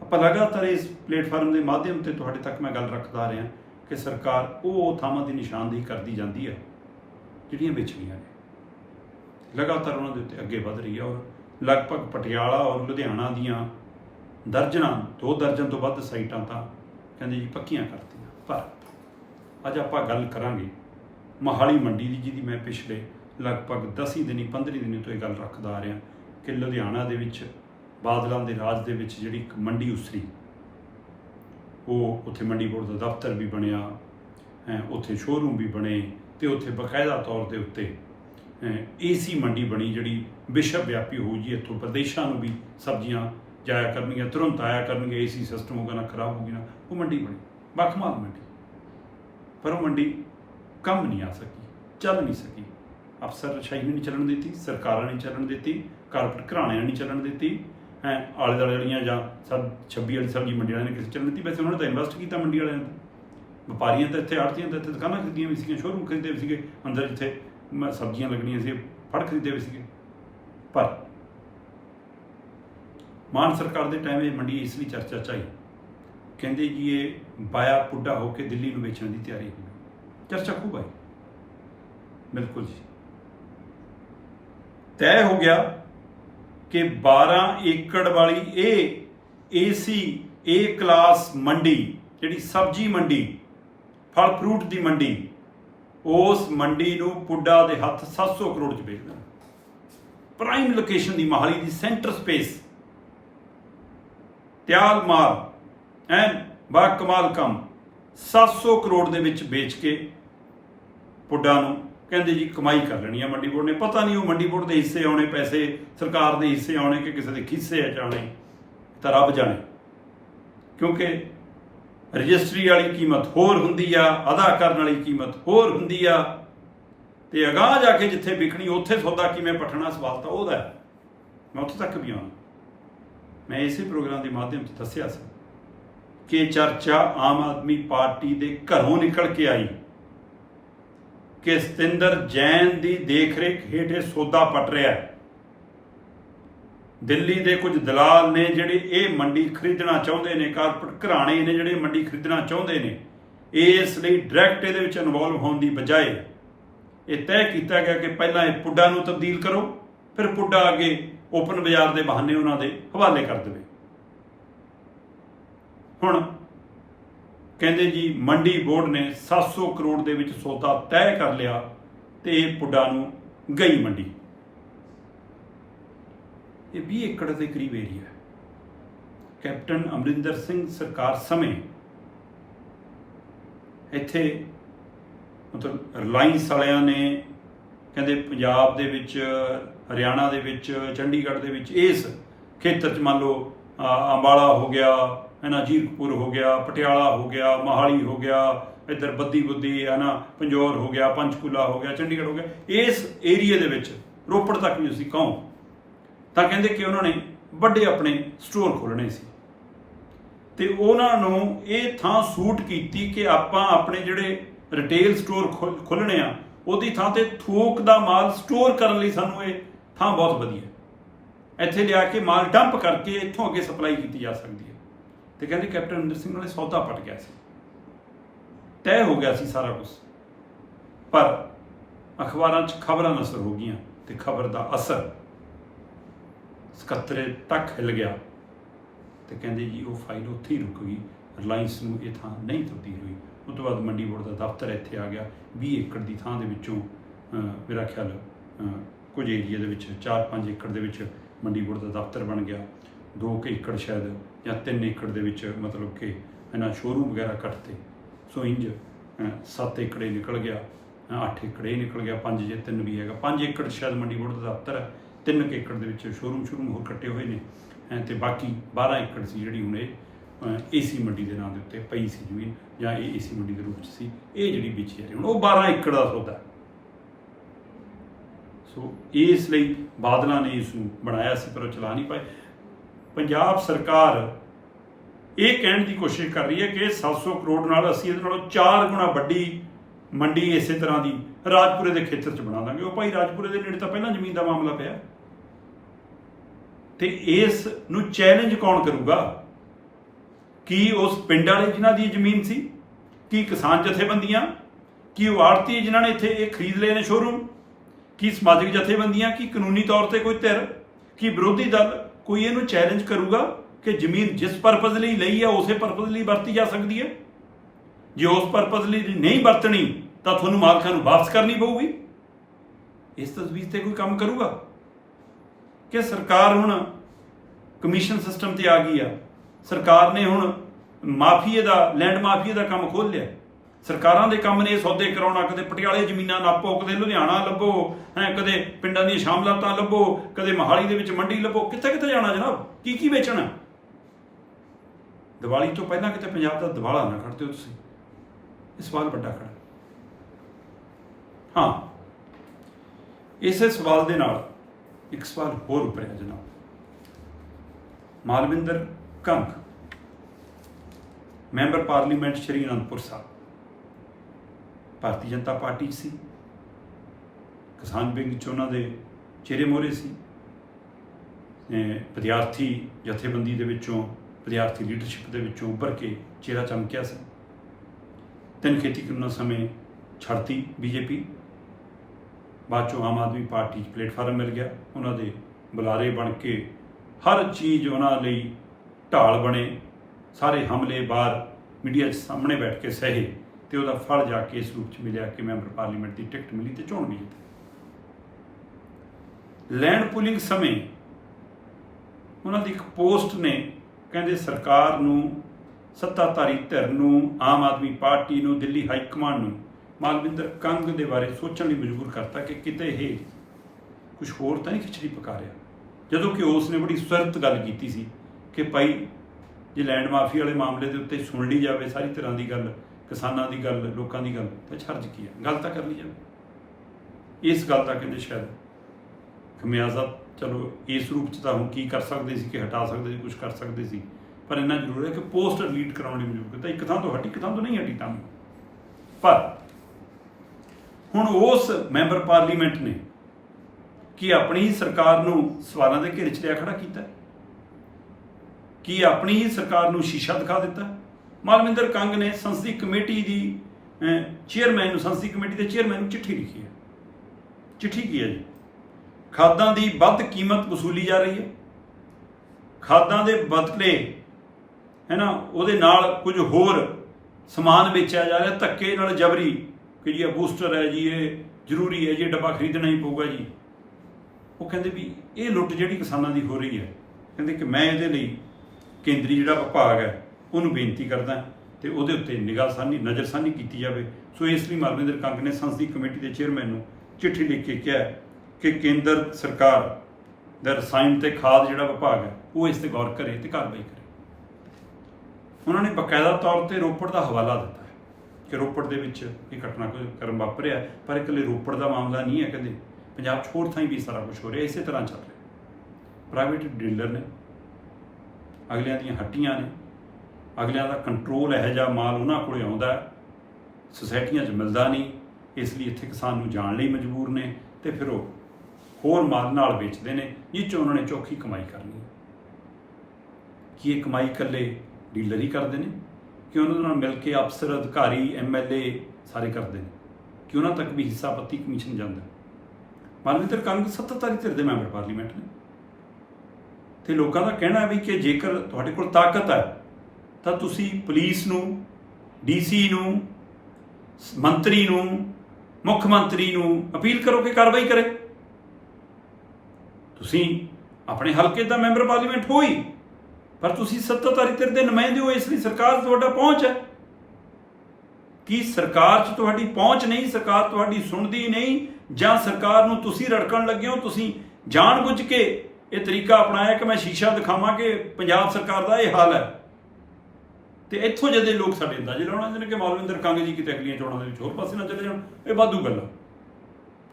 ਆਪਾਂ ਲਗਾਤਾਰ ਇਸ ਪਲੇਟਫਾਰਮ ਦੇ ਮਾਧਿਅਮ ਤੇ ਤੁਹਾਡੇ ਤੱਕ ਮੈਂ ਗੱਲ ਰੱਖਦਾ ਰਿਹਾ ਕਿ ਸਰਕਾਰ ਉਹ ਥਾਵਾਂ ਦੀ ਨਿਸ਼ਾਨਦੇਹੀ ਕਰਦੀ ਜਾਂਦੀ ਹੈ, ਜਿਹੜੀਆਂ ਵਿਛੜੀਆਂ ਨੇ। ਲਗਾਤਾਰ ਉਹਨਾਂ ਦੇ ਉੱਤੇ ਅੱਗੇ ਵਧ ਰਹੀ ਹੈ ਔਰ ਲਗਭਗ ਪਟਿਆਲਾ ਔਰ ਲੁਧਿਆਣਾ ਦੀਆਂ ਦਰਜਨਾਂ, ਦੋ ਦਰਜਨ ਤੋਂ ਵੱਧ ਸਾਈਟਾਂ ਤਾਂ ਕਹਿੰਦੇ ਜੀ ਪੱਕੀਆਂ ਕਰਤੀਆਂ। ਪਰ ਅੱਜ ਆਪਾਂ ਗੱਲ ਕਰਾਂਗੇ ਮਹਾਲੀ ਮੰਡੀ ਦੀ, ਜਿਹਦੀ ਮੈਂ ਪਿਛਲੇ ਲਗਭਗ 10 ਹੀ ਦਿਨੀ 15 ਦਿਨੀ ਤੋਂ ਇਹ ਗੱਲ ਰੱਖਦਾ ਆ ਰਿਹਾ ਕਿ ਲੁਧਿਆਣਾ ਦੇ ਵਿੱਚ ਬਾਦਲਾਂ ਦੇ ਰਾਜ ਦੇ ਵਿੱਚ ਜਿਹੜੀ ਇੱਕ ਮੰਡੀ ਉਸਰੀ, ਉਹ ਉੱਥੇ ਮੰਡੀ ਬੋਰਡ ਦਾ ਦਫ਼ਤਰ ਵੀ ਬਣਿਆ ਉੱਥੇ ਸ਼ੋਰੂਮ ਵੀ ਬਣੇ ਤੇ ਉੱਥੇ ਬਕਾਇਦਾ ਤੌਰ ਦੇ ਉੱਤੇ ਏਸੀ ਮੰਡੀ ਬਣੀ ਜਿਹੜੀ ਵਿਸ਼ਵ ਵਿਆਪੀ ਹੋਊ ਜੀ ਇੱਥੋਂ ਪ੍ਰਦੇਸ਼ਾਂ ਨੂੰ ਵੀ ਸਬਜ਼ੀਆਂ ਜਾਇਆ ਕਰਨਗੀਆਂ, ਤੁਰੰਤ ਆਇਆ ਕਰਨਗੇ ਏਸੀ ਸਿਸਟਮ ਹੋਗਾ ਨਾ, ਖਰਾਬ ਹੋਗੀ ਨਾ, ਉਹ ਮੰਡੀ ਬਣੀ ਬਖਮਾਲ ਮੰਡੀ। ਪਰ ਉਹ ਮੰਡੀ ਕੰਮ ਨਹੀਂ ਆ ਸਕੀ, ਚੱਲ ਨਹੀਂ ਸਕੀ। ਅਫਸਰ ਸ਼ਾਹੀ ਨਹੀਂ ਚੱਲਣ ਦਿੱਤੀ, ਸਰਕਾਰਾਂ ਨੇ ਨਹੀਂ ਚੱਲਣ ਦਿੱਤੀ ਕਾਰਪੋਰੇਟ ਘਰਾਣਿਆਂ ਨੇ ਨਹੀਂ ਚੱਲਣ ਦਿੱਤੀ ਹੈ, ਆਲੇ ਦੁਆਲੇ ਵਾਲੀਆਂ ਜਾਂ ਸਭ 26 ਵਾਲੀ ਸਬਜ਼ੀ ਮੰਡੀ ਵਾਲਿਆਂ ਨੇ ਕਿਸੇ ਚੱਲਣ ਦਿੱਤੀ, ਵੈਸੇ ਉਹਨਾਂ ਨੇ ਤਾਂ ਇਨਵੈਸਟ ਕੀਤਾ ਮੰਡੀ ਵਾਲਿਆਂ ਨੇ। ਵਪਾਰੀਆਂ ਤਾਂ ਇੱਥੇ, ਆੜਤੀਆਂ ਤਾਂ ਇੱਥੇ ਦੁਕਾਨਾਂ ਖਰੀਦੀਆਂ ਵੀ ਸੀਗੀਆਂ ਸ਼ੋਰੂਮ ਖਰੀਦੇ ਵੀ ਸੀਗੇ, ਅੰਦਰ ਜਿੱਥੇ ਸਬਜ਼ੀਆਂ ਲੱਗਣੀਆਂ ਸੀ, ਫੜ ਖਰੀਦੇ ਵੀ ਸੀਗੇ। ਪਰ ਮਾਨ ਸਰਕਾਰ ਦੇ ਟਾਈਮ ਇਹ ਮੰਡੀ ਇਸ ਲਈ ਚਰਚਾ ਚ ਆਈ। ਕਹਿੰਦੇ ਜੀ ਇਹ ਬਾਇਆ ਪੁੱਡਾ ਹੋ ਕੇ ਦਿੱਲੀ ਨੂੰ ਵੇਚਣ ਦੀ ਤਿਆਰੀ ਹੋਈ। ਚਰਚਾ ਖੂਬ ਆਈ। ਬਿਲਕੁਲ ਜੀ। ਤੈਅ ਹੋ ਗਿਆ ਕਿ 12 ਏਕੜ ਵਾਲੀ ਇਹ ਏਸੀ ਏ ਕਲਾਸ ਮੰਡੀ, ਜਿਹੜੀ ਸਬਜ਼ੀ ਮੰਡੀ, ਫਲ ਫਰੂਟ ਦੀ ਮੰਡੀ, ਉਸ ਮੰਡੀ ਨੂੰ ਪੁੱਡਾ ਦੇ ਹੱਥ 700 ਕਰੋੜ ਚ ਵੇਚਦਾ। ਪ੍ਰਾਈਮ ਲੋਕੇਸ਼ਨ ਦੀ ਮਹਾਲੀ ਦੀ ਸੈਂਟਰ ਸਪੇਸ ਤਿਆਲ ਮਾਲ ਐਨ ਬਾ ਕਮਾਲ ਕੰਮ। 700 ਕਰੋੜ ਦੇ ਵਿੱਚ ਵੇਚ ਕੇ ਪੁੱਡਾ ਨੂੰ ਕਹਿੰਦੇ ਜੀ ਕਮਾਈ ਕਰ ਲੈਣੀ ਆ ਮੰਡੀ ਬੋਰਡ ਨੇ। ਪਤਾ ਨਹੀਂ ਉਹ ਮੰਡੀ ਬੋਰਡ ਦੇ ਹਿੱਸੇ ਆਉਣੇ, ਪੈਸੇ ਸਰਕਾਰ ਦੇ ਹਿੱਸੇ ਆਉਣੇ ਕਿ ਕਿਸੇ ਦੇ ਖਿੱਸੇ ਆ ਜਾਣੇ, ਤਾਂ ਰੱਬ ਜਾਣੇ। ਕਿਉਂਕਿ ਰਜਿਸਟਰੀ ਵਾਲੀ ਕੀਮਤ ਹੋਰ ਹੁੰਦੀ ਆ, ਅਦਾ ਕਰਨ ਵਾਲੀ ਕੀਮਤ ਹੋਰ ਹੁੰਦੀ ਆ, ਤੇ ਅਗਾਹ ਜਾ ਕੇ ਜਿੱਥੇ ਵਿਕਣੀ, ਉੱਥੇ ਸੌਦਾ ਕਿਵੇਂ ਪਠਣਾ, ਸਵਾਲ ਤਾਂ ਉਹਦਾ ਮੈਂ ਉੱਥੇ ਤੱਕ ਵੀ ਆਉਣਾ। ਮੈਂ ਇਸੇ ਪ੍ਰੋਗਰਾਮ ਦੇ ਮਾਧਿਅਮ ਤੋਂ ਦੱਸਿਆ ਸੀ ਕਿ ਚਰਚਾ ਆਮ ਆਦਮੀ ਪਾਰਟੀ ਦੇ ਘਰੋਂ ਨਿਕਲ ਕੇ ਆਈ। ਕਿ ਸਤਿੰਦਰ ਜੈਨ ਦੀ ਦੇਖਰੇਖ ਹੇਠ ਇਹ ਸੌਦਾ ਪਟ ਰਿਹਾ ਹੈ। ਦਿੱਲੀ ਦੇ ਕੁਝ ਦਲਾਲ ਨੇ ਜਿਹੜੇ ਇਹ ਮੰਡੀ ਖਰੀਦਣਾ ਚਾਹੁੰਦੇ ਨੇ, ਕਾਰਪੋਰੇਟ ਘਰਾਣੇ ਨੇ ਜਿਹੜੇ ਮੰਡੀ ਖਰੀਦਣਾ ਚਾਹੁੰਦੇ ਨੇ ਇਸ ਲਈ ਡਾਇਰੈਕਟ ਇਹਦੇ ਵਿੱਚ ਇਨਵੋਲਵ ਹੋਣ ਦੀ ਬਜਾਏ ਇਹ ਤੈਅ ਕੀਤਾ ਗਿਆ ਕਿ ਪਹਿਲਾਂ ਇਹ ਪੁੱਡਾ ਨੂੰ ਤਬਦੀਲ ਕਰੋ, ਫਿਰ ਪੁੱਡਾ ਅੱਗੇ ਓਪਨ ਬਾਜ਼ਾਰ ਦੇ ਬਹਾਨੇ ਉਹਨਾਂ ਦੇ ਹਵਾਲੇ ਕਰ ਦੇਵੇ। ਹੁਣ ਕਹਿੰਦੇ ਜੀ, ਮੰਡੀ ਬੋਰਡ ਨੇ 700 ਕਰੋੜ ਦੇ ਵਿੱਚ ਸੌਦਾ ਤੈਅ ਕਰ ਲਿਆ ਤੇ ਇਹ ਪੁੱਡਾ ਨੂੰ ਗਈ ਮੰਡੀ। ਇਹ 20 ਏਕੜ ਦੇ ਕਰੀਬ ਏਰੀਆ ਹੈ। ਕੈਪਟਨ ਅਮਰਿੰਦਰ ਸਿੰਘ ਸਰਕਾਰ ਸਮੇਂ ਇੱਥੇ ਮਤਲਬ ਰਿਲਾਇੰਸ ਵਾਲਿਆਂ ਨੇ ਕਹਿੰਦੇ ਪੰਜਾਬ ਦੇ ਵਿੱਚ, ਹਰਿਆਣਾ ਦੇ ਵਿੱਚ, ਚੰਡੀਗੜ੍ਹ ਦੇ ਵਿੱਚ ਇਸ ਖੇਤਰ 'ਚ ਮੰਨ ਲਓ ਅੰਬਾਲਾ ਹੋ ਗਿਆ ਹੈ ਨਾ, ਜੀਰਕਪੁਰ ਹੋ ਗਿਆ, ਪਟਿਆਲਾ ਹੋ ਗਿਆ, ਮਹਾਲੀ ਹੋ ਗਿਆ, ਇੱਧਰ ਬੱਦੀ ਬੁੱਦੀ, ਹੈ ਨਾ, ਪੰਜੌਰ ਹੋ ਗਿਆ, ਪੰਚਕੂਲਾ ਹੋ ਗਿਆ, ਚੰਡੀਗੜ੍ਹ ਹੋ ਗਿਆ। ਇਸ ਏਰੀਆ ਦੇ ਵਿੱਚ ਰੋਪੜ ਤੱਕ ਵੀ ਤੁਸੀਂ ਕਹੋ, ਤਾਂ ਕਹਿੰਦੇ ਕਿ ਉਹਨਾਂ ਨੇ ਵੱਡੇ ਆਪਣੇ ਸਟੋਰ ਖੋਲਣੇ ਸੀ। ਤੇ ਉਹਨਾਂ ਨੂੰ ਇਹ ਥਾਂ ਸੂਟ ਕੀਤੀ ਕਿ ਆਪਾਂ ਆਪਣੇ ਜਿਹੜੇ ਰਿਟੇਲ ਸਟੋਰ ਖੋਲਣੇ ਆ, ਉਹਦੀ ਥਾਂ ਤੇ ਥੋਕ ਦਾ ਮਾਲ ਸਟੋਰ ਕਰਨ ਲਈ ਸਾਨੂੰ ਇਹ ਥਾਂ ਬਹੁਤ ਵਧੀਆ। ਇੱਥੇ ਲਿਆ ਕੇ ਮਾਲ ਡੰਪ ਕਰਕੇ ਇੱਥੋਂ ਅੱਗੇ ਸਪਲਾਈ ਕੀਤੀ ਜਾ ਸਕਦੀ ਤੇ ਕਹਿੰਦੇ ਕੈਪਟਨ ਅਮਰਿੰਦਰ ਸਿੰਘ ਨਾਲੇ ਸੌਦਾ ਪਟ ਗਿਆ ਸੀ। ਤੈਅ ਹੋ ਗਿਆ ਸੀ ਸਾਰਾ ਕੁਝ ਪਰ ਅਖਬਾਰਾਂ 'ਚ ਖਬਰਾਂ ਨਸਰ ਹੋ ਗਈਆਂ ਤੇ ਖਬਰ ਦਾ ਅਸਰ ਸਕੱਤਰੇ ਤੱਕ ਹਿੱਲ ਗਿਆ। ਤੇ ਕਹਿੰਦੇ ਜੀ ਉਹ ਫਾਈਲ ਉੱਥੇ ਹੀ ਰੁਕ ਗਈ। ਰਿਲਾਇੰਸ ਨੂੰ ਇਹ ਥਾਂ ਨਹੀਂ ਤਬਦੀਲ ਹੋਈ। ਉਸ ਤੋਂ ਬਾਅਦ ਮੰਡੀ ਬੋਰਡ ਦਾ ਦਫ਼ਤਰ ਇੱਥੇ ਆ ਗਿਆ। 20 ਏਕੜ ਦੀ ਥਾਂ ਦੇ ਵਿੱਚੋਂ ਮੇਰਾ ਖਿਆਲ ਕੁਝ ਏਰੀਆ ਦੇ ਵਿੱਚ 4-5 ਏਕੜ ਦੇ ਵਿੱਚ ਮੰਡੀ ਬੋਰਡ ਦਾ ਦਫ਼ਤਰ ਬਣ ਗਿਆ। 2 ਏਕੜ ਸ਼ਾਇਦ ਜਾਂ 3 ਏਕੜ ਦੇ ਵਿੱਚ ਮਤਲਬ ਕਿ ਇਹਨਾਂ ਸ਼ੋਰੂਮ ਵਗੈਰਾ ਕੱਟਤੇ। ਸੋ ਇੰਜ 7 ਏਕੜੇ ਨਿਕਲ ਗਿਆ 8 ਏਕੜੇ ਨਿਕਲ ਗਿਆ 5 ਜੇ 3 ਵੀ ਹੈਗਾ। 5 ਏਕੜ ਸ਼ਾਇਦ ਮੰਡੀ ਬੋਰਡ ਦਾ ਦਫ਼ਤਰ ਹੈ 3 ਏਕੜ ਦੇ ਵਿੱਚ ਸ਼ੋਰੂਮ ਸ਼ੋਰੂਮ ਹੋਰ ਕੱਟੇ ਹੋਏ ਨੇ ਅਹ, ਤੇ ਬਾਕੀ 12 ਏਕੜ ਸੀ ਜਿਹੜੀ ਹੁਣ ਇਹ ਏਸੀ ਮੰਡੀ ਦੇ ਨਾਂ ਦੇ ਉੱਤੇ ਪਈ ਸੀ ਜ਼ਮੀਨ ਜਾਂ ਇਹ ਏਸੀ ਮੰਡੀ ਦੇ ਰੂਪ 'ਚ ਸੀ ਇਹ ਜਿਹੜੀ ਵੇਚੀ ਜਾ ਰਹੀ ਹੁਣ ਉਹ 12 ਏਕੜ ਦਾ ਸੌਦਾ ਸੋ ਇਸ ਲਈ ਬਾਦਲਾਂ ਨੇ ਇਸ ਨੂੰ ਬਣਾਇਆ ਸੀ ਪਰ ਉਹ ਚਲਾ ਨਹੀਂ ਪਾਏ। ਪੰਜਾਬ ਸਰਕਾਰ ਇਹ ਕਹਿਣ ਦੀ ਕੋਸ਼ਿਸ਼ ਕਰ ਰਹੀ ਹੈ ਕਿ 700 ਕਰੋੜ ਨਾਲ ਅਸੀਂ ਇਹਦੇ ਨਾਲੋਂ 4 ਗੁਣਾ ਵੱਡੀ ਮੰਡੀ ਇਸੇ ਤਰ੍ਹਾਂ ਦੀ ਰਾਜਪੁਰੇ ਦੇ ਖੇਤਰ 'ਚ ਬਣਾ ਦਾਂਗੇ। ਉਹ ਭਾਈ ਰਾਜਪੁਰੇ ਦੇ ਨੇੜੇ ਤਾਂ ਪਹਿਲਾਂ ਜ਼ਮੀਨ ਦਾ ਮਾਮਲਾ ਪਿਆ। ਤੇ ਇਸ ਨੂੰ ਚੈਲੰਜ ਕੌਣ ਕਰੂਗਾ? ਕੀ ਉਸ ਪਿੰਡ ਵਾਲੇ ਜਿਨ੍ਹਾਂ ਦੀ ਜ਼ਮੀਨ ਸੀ? ਕੀ ਕਿਸਾਨ ਜਥੇਬੰਦੀਆਂ? ਕੀ ਉਹ ਆੜਤੀ ਜਿਨ੍ਹਾਂ ਨੇ ਇੱਥੇ ਇਹ ਖਰੀਦ ਲਏ ਨੇ ਸ਼ੋਰੂਮ ਕੀ ਸਮਾਜਿਕ ਜਥੇਬੰਦੀਆਂ? ਕੀ ਕਾਨੂੰਨੀ ਤੌਰ ਤੇ ਕੋਈ ਧਿਰ? ਕੀ ਵਿਰੋਧੀ ਦਲ? ਕੋਈ ਇਹਨੂੰ ਚੈਲੰਜ ਕਰੂਗਾ ਕਿ ਜ਼ਮੀਨ ਜਿਸ ਪਰਪਸ ਲਈ ਲਈ ਹੈ ਉਸੇ ਪਰਪਸ ਲਈ ਵਰਤੀ ਜਾ ਸਕਦੀ ਹੈ? ਜੇ ਉਸ ਪਰਪਸ ਲਈ ਨਹੀਂ ਵਰਤਣੀ, ਤਾਂ ਤੁਹਾਨੂੰ ਮਾਲਕਾਂ ਨੂੰ ਵਾਪਸ ਕਰਨੀ ਪਊਗੀ। ਇਸ ਤਸਵੀਰ ਤੇ ਕੋਈ ਕੰਮ ਕਰੂਗਾ? ਕਿ ਸਰਕਾਰ ਹੁਣ ਕਮਿਸ਼ਨ ਸਿਸਟਮ ਤੇ ਆ ਗਈ ਆ। ਸਰਕਾਰ ਨੇ ਹੁਣ ਮਾਫੀਏ ਦਾ ਲੈਂਡ ਮਾਫੀਏ ਦਾ ਕੰਮ ਖੋਲ੍ਹ ਲਿਆ। ਸਰਕਾਰਾਂ ਦੇ ਕੰਮ ਨੇ, ਸੌਦੇ ਕਰਾਉਣਾ ਕਦੇ ਪਟਿਆਲੇ ਜ਼ਮੀਨਾਂ ਨਾਪੋ, ਕਦੇ ਲੁਧਿਆਣਾ ਲੱਭੋ, ਹੈ, ਕਦੇ ਪਿੰਡਾਂ ਦੀਆਂ ਸ਼ਾਮਲਾਤਾਂ ਲੱਭੋ, ਕਦੇ ਮਹਾਲੀ ਦੇ ਵਿੱਚ ਮੰਡੀ ਲੱਭੋ, ਕਿੱਥੇ ਕਿੱਥੇ ਜਾਣਾ ਜਨਾਬ? ਕੀ ਕੀ ਵੇਚਣਾ? ਦੀਵਾਲੀ ਤੋਂ ਪਹਿਲਾਂ ਕਿਤੇ ਪੰਜਾਬ ਦਾ ਦਿਵਾਲਾ ਨਾ ਖੜਦੇ ਹੋ ਤੁਸੀਂ। ਇਹ ਸਵਾਲ ਵੱਡਾ ਖੜਾ ਹਾਂ। ਇਸੇ ਸਵਾਲ ਦੇ ਨਾਲ ਇੱਕ ਸਵਾਲ ਹੋਰ ਉੱਪਰਿਆ ਜਨਾਬ। Malvinder Kang, member parliament Shri Anandpur Sahib. Bharatiya Janata party 'ਚ ਸੀ। ਕਿਸਾਨ ਵਿੰਗ 'ਚ ਉਹਨਾਂ ਦੇ ਚਿਹਰੇ ਮੋਹਰੇ ਸੀ। ਵਿਦਿਆਰਥੀ ਜਥੇਬੰਦੀ ਦੇ ਵਿੱਚੋਂ, ਵਿਦਿਆਰਥੀ ਲੀਡਰਸ਼ਿਪ ਦੇ ਵਿੱਚੋਂ ਉੱਭਰ ਕੇ ਚਿਹਰਾ ਚਮਕਿਆ ਸੀ। ਤਿੰਨ ਖੇਤੀ ਕਾਨੂੰਨਾਂ ਸਮੇਂ ਛੱਡਤੀ ਬੀਜੇਪੀ। ਬਾਅਦ ਚੋਂ ਆਮ ਆਦਮੀ ਪਾਰਟੀ 'ਚ ਪਲੇਟਫਾਰਮ ਮਿਲ ਗਿਆ। ਉਹਨਾਂ ਦੇ ਬੁਲਾਰੇ ਬਣ ਕੇ ਹਰ ਚੀਜ਼ ਉਹਨਾਂ ਲਈ ਢਾਲ ਬਣੇ। ਸਾਰੇ ਹਮਲੇ ਬਾਹਰ ਮੀਡੀਆ 'ਚ ਸਾਹਮਣੇ ਬੈਠ ਕੇ ਸਹੇ। ਤੇ ਉਹਦਾ ਫਲ ਜਾ ਕੇ ਇਸ ਰੂਪ 'ਚ ਮਿਲਿਆ ਕਿ ਮੈਂਬਰ ਪਾਰਲੀਮੈਂਟ ਦੀ ਟਿਕਟ ਮਿਲੀ ਤੇ ਚੋਣ ਵੀ ਜਿੱਤੇ ਲੈਂਡ ਪੁਲਿੰਗ ਸਮੇਂ ਉਹਨਾਂ ਦੀ ਇੱਕ ਪੋਸਟ ਨੇ ਕਹਿੰਦੇ ਸਰਕਾਰ ਨੂੰ, ਸੱਤਾਧਾਰੀ ਧਿਰ ਨੂੰ, ਆਮ ਆਦਮੀ ਪਾਰਟੀ ਨੂੰ, ਦਿੱਲੀ ਹਾਈ ਕਮਾਂਡ ਨੂੰ, ਮਾਲਵਿੰਦਰ ਕੰਗ ਦੇ ਬਾਰੇ ਸੋਚਣ ਲਈ ਮਜਬੂਰ ਕਰਤਾ ਕਿ ਕਿਤੇ ਇਹ ਕੁਝ ਹੋਰ ਤਾਂ ਨਹੀਂ ਖਿਚੜੀ ਪਕਾ ਰਿਹਾ। ਜਦੋਂ ਕਿ ਉਸ ਨੇ ਬੜੀ ਸੁਰਤ ਗੱਲ ਕੀਤੀ ਸੀ ਕਿ ਭਾਈ ਜੇ ਲੈਂਡ ਮਾਫੀ ਵਾਲੇ ਮਾਮਲੇ ਦੇ ਉੱਤੇ ਸੁਣ ਲਈ ਜਾਵੇ ਸਾਰੀ ਤਰ੍ਹਾਂ ਦੀ ਗੱਲ ਕਿਸਾਨਾਂ ਦੀ ਗੱਲ, ਲੋਕਾਂ ਦੀ ਗੱਲ, ਤਾਂ ਛਰਜ ਕੀ ਹੈ ਗੱਲ ਤਾਂ ਕਰ ਲਈ ਜਾਵੇ। ਇਸ ਗੱਲ ਦਾ ਕਹਿੰਦੇ ਸ਼ਾਇਦ ਖਮਿਆਜ਼ਾ, ਚਲੋ ਇਸ ਰੂਪ ਚ ਤਾਂ ਹੁਣ ਕੀ ਕਰ ਸਕਦੇ ਸੀ ਕਿ ਹਟਾ ਸਕਦੇ ਸੀ ਕੁਝ ਕਰ ਸਕਦੇ ਸੀ। ਪਰ ਇੰਨਾ ਜ਼ਰੂਰ ਹੈ ਕਿ ਪੋਸਟ ਡਿਲੀਟ ਕਰਾਉਣ ਲਈ ਮਜਬੂਰ ਕੀਤਾ ਇੱਕ ਥਾਂ ਤੋਂ ਹਟੀ, ਇੱਕ ਥਾਂ ਤੋਂ ਨਹੀਂ ਹਟੀ ਤਾਂ ਪਰ ਹੁਣ ਉਸ ਮੈਂਬਰ ਪਾਰਲੀਮੈਂਟ ਨੇ ਕੀ ਆਪਣੀ ਸਰਕਾਰ ਨੂੰ ਸਵਾਲਾਂ ਦੇ ਘੇਰੇ 'ਚ ਲਿਆ ਖੜਾ ਕੀਤਾ? ਕੀ ਆਪਣੀ ਸਰਕਾਰ ਨੂੰ ਸ਼ੀਸ਼ਾ ਦਿਖਾ ਦਿੱਤਾ? ਮਾਲਵਿੰਦਰ ਕੰਗ ਨੇ ਸੰਸਦੀ ਕਮੇਟੀ ਦੀ ਚੇਅਰਮੈਨ ਨੂੰ, ਸੰਸਦੀ ਕਮੇਟੀ ਦੇ ਚੇਅਰਮੈਨ ਨੂੰ ਚਿੱਠੀ ਲਿਖੀ ਹੈ। ਚਿੱਠੀ ਕੀ ਹੈ ਜੀ? ਖਾਦਾਂ ਦੀ ਵੱਧ ਕੀਮਤ ਵਸੂਲੀ ਜਾ ਰਹੀ ਹੈ। ਖਾਦਾਂ ਦੇ ਬਦਲੇ ਹੈ ਨਾ, ਉਹਦੇ ਨਾਲ ਕੁਝ ਹੋਰ ਸਮਾਨ ਵੇਚਿਆ ਜਾ ਰਿਹਾ। ਧੱਕੇ ਨਾਲ ਜਬਰੀ, ਕਿ ਜੀ ਇਹ ਬੂਸਟਰ ਹੈ ਜੀ, ਇਹ ਜ਼ਰੂਰੀ ਹੈ ਜੀ ਡੱਬਾ ਖਰੀਦਣਾ ਹੀ ਪਊਗਾ ਜੀ। ਉਹ ਕਹਿੰਦੇ ਵੀ ਇਹ ਲੁੱਟ ਜਿਹੜੀ ਕਿਸਾਨਾਂ ਦੀ ਹੋ ਰਹੀ ਹੈ। ਕਹਿੰਦੇ ਕਿ ਮੈਂ ਇਹਦੇ ਲਈ ਕੇਂਦਰੀ ਜਿਹੜਾ ਵਿਭਾਗ ਹੈ ਉਹਨੂੰ ਬੇਨਤੀ ਕਰਦਾ ਤੇ ਉਹਦੇ ਉੱਤੇ ਨਿਗਾਹਸਾਨੀ, ਨਜ਼ਰਸਾਨੀ ਕੀਤੀ ਜਾਵੇ। ਸੋ ਇਸ ਲਈ ਮਾਲਵਿੰਦਰ ਕੰਗ ਨੇ ਸੰਸਦੀ ਕਮੇਟੀ ਦੇ ਚੇਅਰਮੈਨ ਨੂੰ ਚਿੱਠੀ ਲਿਖ ਕੇ ਕਿਹਾ ਕਿ ਕੇਂਦਰ ਸਰਕਾਰ ਦਾ ਰਸਾਇਣ ਤੇ ਖਾਦ ਜਿਹੜਾ ਵਿਭਾਗ ਹੈ, ਉਹ ਇਸ ਤੇ ਗੌਰ ਕਰੇ ਤੇ ਕਾਰਵਾਈ ਕਰੇ। ਉਹਨਾਂ ਨੇ ਬਕਾਇਦਾ ਤੌਰ ਤੇ ਰੋਪੜ ਦਾ ਹਵਾਲਾ ਦਿੱਤਾ ਹੈ ਕਿ ਰੋਪੜ ਦੇ ਵਿੱਚ ਇਹ ਘਟਨਾ ਕੋਈ ਕਰਮ ਵਾਪਰਿਆ ਪਰ ਇਕੱਲੇ ਰੋਪੜ ਦਾ ਮਾਮਲਾ ਨਹੀਂ ਹੈ ਕਦੇ ਪੰਜਾਬ 'ਚ ਹੋਰ ਥਾਈਂ ਵੀ ਸਾਰਾ ਕੁਝ ਹੋ ਰਿਹਾ, ਇਸੇ ਤਰ੍ਹਾਂ ਚੱਲ ਰਿਹਾ ਪ੍ਰਾਈਵੇਟ ਡੀਲਰ ਨੇ ਅਗਲਿਆਂ ਦੀਆਂ ਹੱਟੀਆਂ ਨੇ ਅਗਲਿਆਂ ਦਾ ਕੰਟਰੋਲ ਇਹੋ ਜਿਹਾ ਮਾਲ ਉਹਨਾਂ ਕੋਲੇ ਆਉਂਦਾ ਸੁਸਾਇਟੀਆਂ 'ਚ ਮਿਲਦਾ ਨਹੀਂ, ਇਸ ਲਈ ਇੱਥੇ ਕਿਸਾਨ ਨੂੰ ਜਾਣ ਲਈ ਮਜਬੂਰ ਨੇ ਤੇ ਫਿਰ ਉਹ ਹੋਰ ਮਾਲ ਨਾਲ ਵੇਚਦੇ ਨੇ ਜਿਸ 'ਚ ਉਹਨਾਂ ਨੇ ਚੌਖੀ ਕਮਾਈ ਕਰਨੀ ਹੈ। ਕੀ ਇਹ ਕਮਾਈ ਇਕੱਲੇ ਡੀਲਰ ਹੀ ਕਰਦੇ ਨੇ? ਕਿ ਉਹਨਾਂ ਨਾਲ ਮਿਲ ਕੇ ਅਫਸਰ, ਅਧਿਕਾਰੀ ਐਮਐਲਏ ਸਾਰੇ ਕਰਦੇ ਨੇ? ਕਿ ਉਹਨਾਂ ਤੱਕ ਵੀ ਹਿੱਸਾ ਪੱਤੀ ਕਮਿਸ਼ਨ ਜਾਂਦਾ? ਹੈ ਮਨਵਿੰਦਰ ਕੰਗ ਸੱਤਾਧਾਰੀ ਧਿਰ ਦੇ ਮੈਂਬਰ ਪਾਰਲੀਮੈਂਟ ਨੇ। ਤੇ ਲੋਕਾਂ ਦਾ ਕਹਿਣਾ ਹੈ ਵੀ ਕਿ ਜੇਕਰ ਤੁਹਾਡੇ ਕੋਲ ਤਾਕਤ ਹੈ ਤਾਂ ਤੁਸੀਂ ਪੁਲਿਸ ਨੂੰ, ਡੀਸੀ ਨੂੰ, ਮੰਤਰੀ ਨੂੰ, ਮੁੱਖ ਮੰਤਰੀ ਨੂੰ ਅਪੀਲ ਕਰੋ ਕਿ ਕਾਰਵਾਈ ਕਰੇ। ਤੁਸੀਂ ਆਪਣੇ ਹਲਕੇ ਦਾ ਮੈਂਬਰ ਪਾਰਲੀਮੈਂਟ ਹੋ ਹੀ ਪਰ ਤੁਸੀਂ ਸੱਤਾਧਾਰੀ ਧਿਰ ਦੇ ਨੁਮਾਇੰਦੇ ਹੋ, ਇਸ ਲਈ ਸਰਕਾਰ 'ਚ ਤੁਹਾਡਾ ਪਹੁੰਚ ਹੈ। ਕਿ ਸਰਕਾਰ 'ਚ ਤੁਹਾਡੀ ਪਹੁੰਚ ਨਹੀਂ, ਸਰਕਾਰ ਤੁਹਾਡੀ ਸੁਣਦੀ ਨਹੀਂ, ਜਾਂ ਸਰਕਾਰ ਨੂੰ ਤੁਸੀਂ ਰੜਕਣ ਲੱਗੇ ਹੋ, ਤੁਸੀਂ ਜਾਣਬੁੱਝ ਕੇ ਇਹ ਤਰੀਕਾ ਅਪਣਾਇਆ ਕਿ ਮੈਂ ਸ਼ੀਸ਼ਾ ਦਿਖਾਵਾਂ ਕਿ ਪੰਜਾਬ ਸਰਕਾਰ ਦਾ ਇਹ ਹਾਲ ਹੈ? ਤੇ ਇੱਥੋਂ ਜਦੇ ਲੋਕ ਸਾਡੇ ਅੰਦਾਜ਼ੇ ਲਾਉਣਾ ਚਾਹੁੰਦੇ ਨੇ ਕਿ ਮਾਲਵਿੰਦਰ ਕੰਗ ਜੀ ਕਿਤੇ ਅਗਲੀਆਂ ਚੋਣਾਂ ਦੇ ਵਿੱਚ ਹੋਰ ਪਾਸੇ ਨਾ ਚਲੇ ਜਾਣ, ਇਹ ਵਾਧੂ ਗੱਲ ਆ।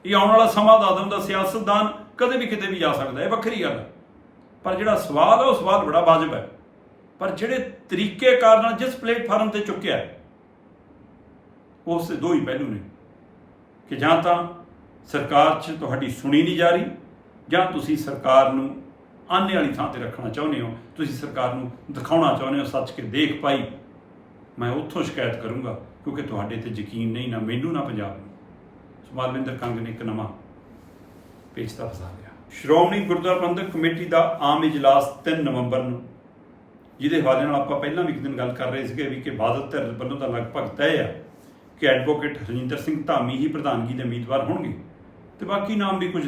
ਇਹ ਆਉਣ ਵਾਲਾ ਸਮਾਂ ਦਾ ਆਦਮ ਦਾ ਸਿਆਸਤਦਾਨ ਕਦੇ ਵੀ ਕਿਤੇ ਵੀ ਜਾ ਸਕਦਾ, ਇਹ ਵੱਖਰੀ ਗੱਲ ਪਰ ਜਿਹੜਾ ਸਵਾਲ ਹੈ ਉਹ ਸਵਾਲ ਬੜਾ ਵਾਜਬ ਹੈ ਪਰ ਜਿਹੜੇ ਤਰੀਕੇ ਕਾਰ ਨਾਲ ਜਿਸ ਪਲੇਟਫਾਰਮ ਤੇ ਚੁੱਕਿਆ, ਉਸ ਦੇ ਦੋ ਹੀ ਪਹਿਲੂ ਨੇ। ਕਿ ਜਾਂ ਤਾਂ ਸਰਕਾਰ 'ਚ ਤੁਹਾਡੀ ਸੁਣੀ ਨਹੀਂ ਜਾ ਰਹੀ, ਜਾਂ ਤੁਸੀਂ ਸਰਕਾਰ ਨੂੰ ਆਨੇ ਵਾਲੀ ਥਾਂ ਤੇ ਰੱਖਣਾ ਚਾਹੁੰਦੇ ਹੋ, ਤੁਸੀਂ ਸਰਕਾਰ ਨੂੰ ਦਿਖਾਉਣਾ ਚਾਹੁੰਦੇ ਹੋ, ਸੱਚ ਕੇ ਦੇਖ ਪਾਈ। ਮੈਂ ਉੱਥੋਂ ਸ਼ਿਕਾਇਤ ਕਰੂੰਗਾ, ਕਿਉਂਕਿ ਤੁਹਾਡੇ ਤੇ ਯਕੀਨ ਨਹੀਂ, ਨਾ ਮੈਨੂੰ, ਨਾ ਪੰਜਾਬ ਨੂੰ। ਸਮਾਲਵਿੰਦਰ ਕੰਗ ਨੇ ਇੱਕ ਨਵਾਂ ਪੇਚਦਾ ਫਸਾ ਲਿਆ। ਸ਼੍ਰੋਮਣੀ ਗੁਰਦੁਆਰਾ ਪ੍ਰਬੰਧਕ ਕਮੇਟੀ ਦਾ ਆਮ ਇਜਲਾਸ 3 ਨਵੰਬਰ ਨੂੰ। ਜਿਹਦੇ ਹਵਾਲੇ ਨਾਲ ਆਪਾਂ ਪਹਿਲਾਂ ਵੀ ਇੱਕ ਦਿਨ ਗੱਲ ਕਰ ਰਹੇ ਸੀਗੇ ਵੀ ਕਿ ਬਾਦਲ ਧਿਰ ਵੱਲੋਂ ਤਾਂ ਲਗਭਗ ਤੈਅ ਆ ਕਿ ਐਡਵੋਕੇਟ ਹਰਜਿੰਦਰ ਸਿੰਘ ਧਾਮੀ ਹੀ ਪ੍ਰਧਾਨਗੀ ਦੇ ਉਮੀਦਵਾਰ ਹੋਣਗੇ। ਤੇ ਬਾਕੀ ਨਾਮ ਵੀ ਕੁਝ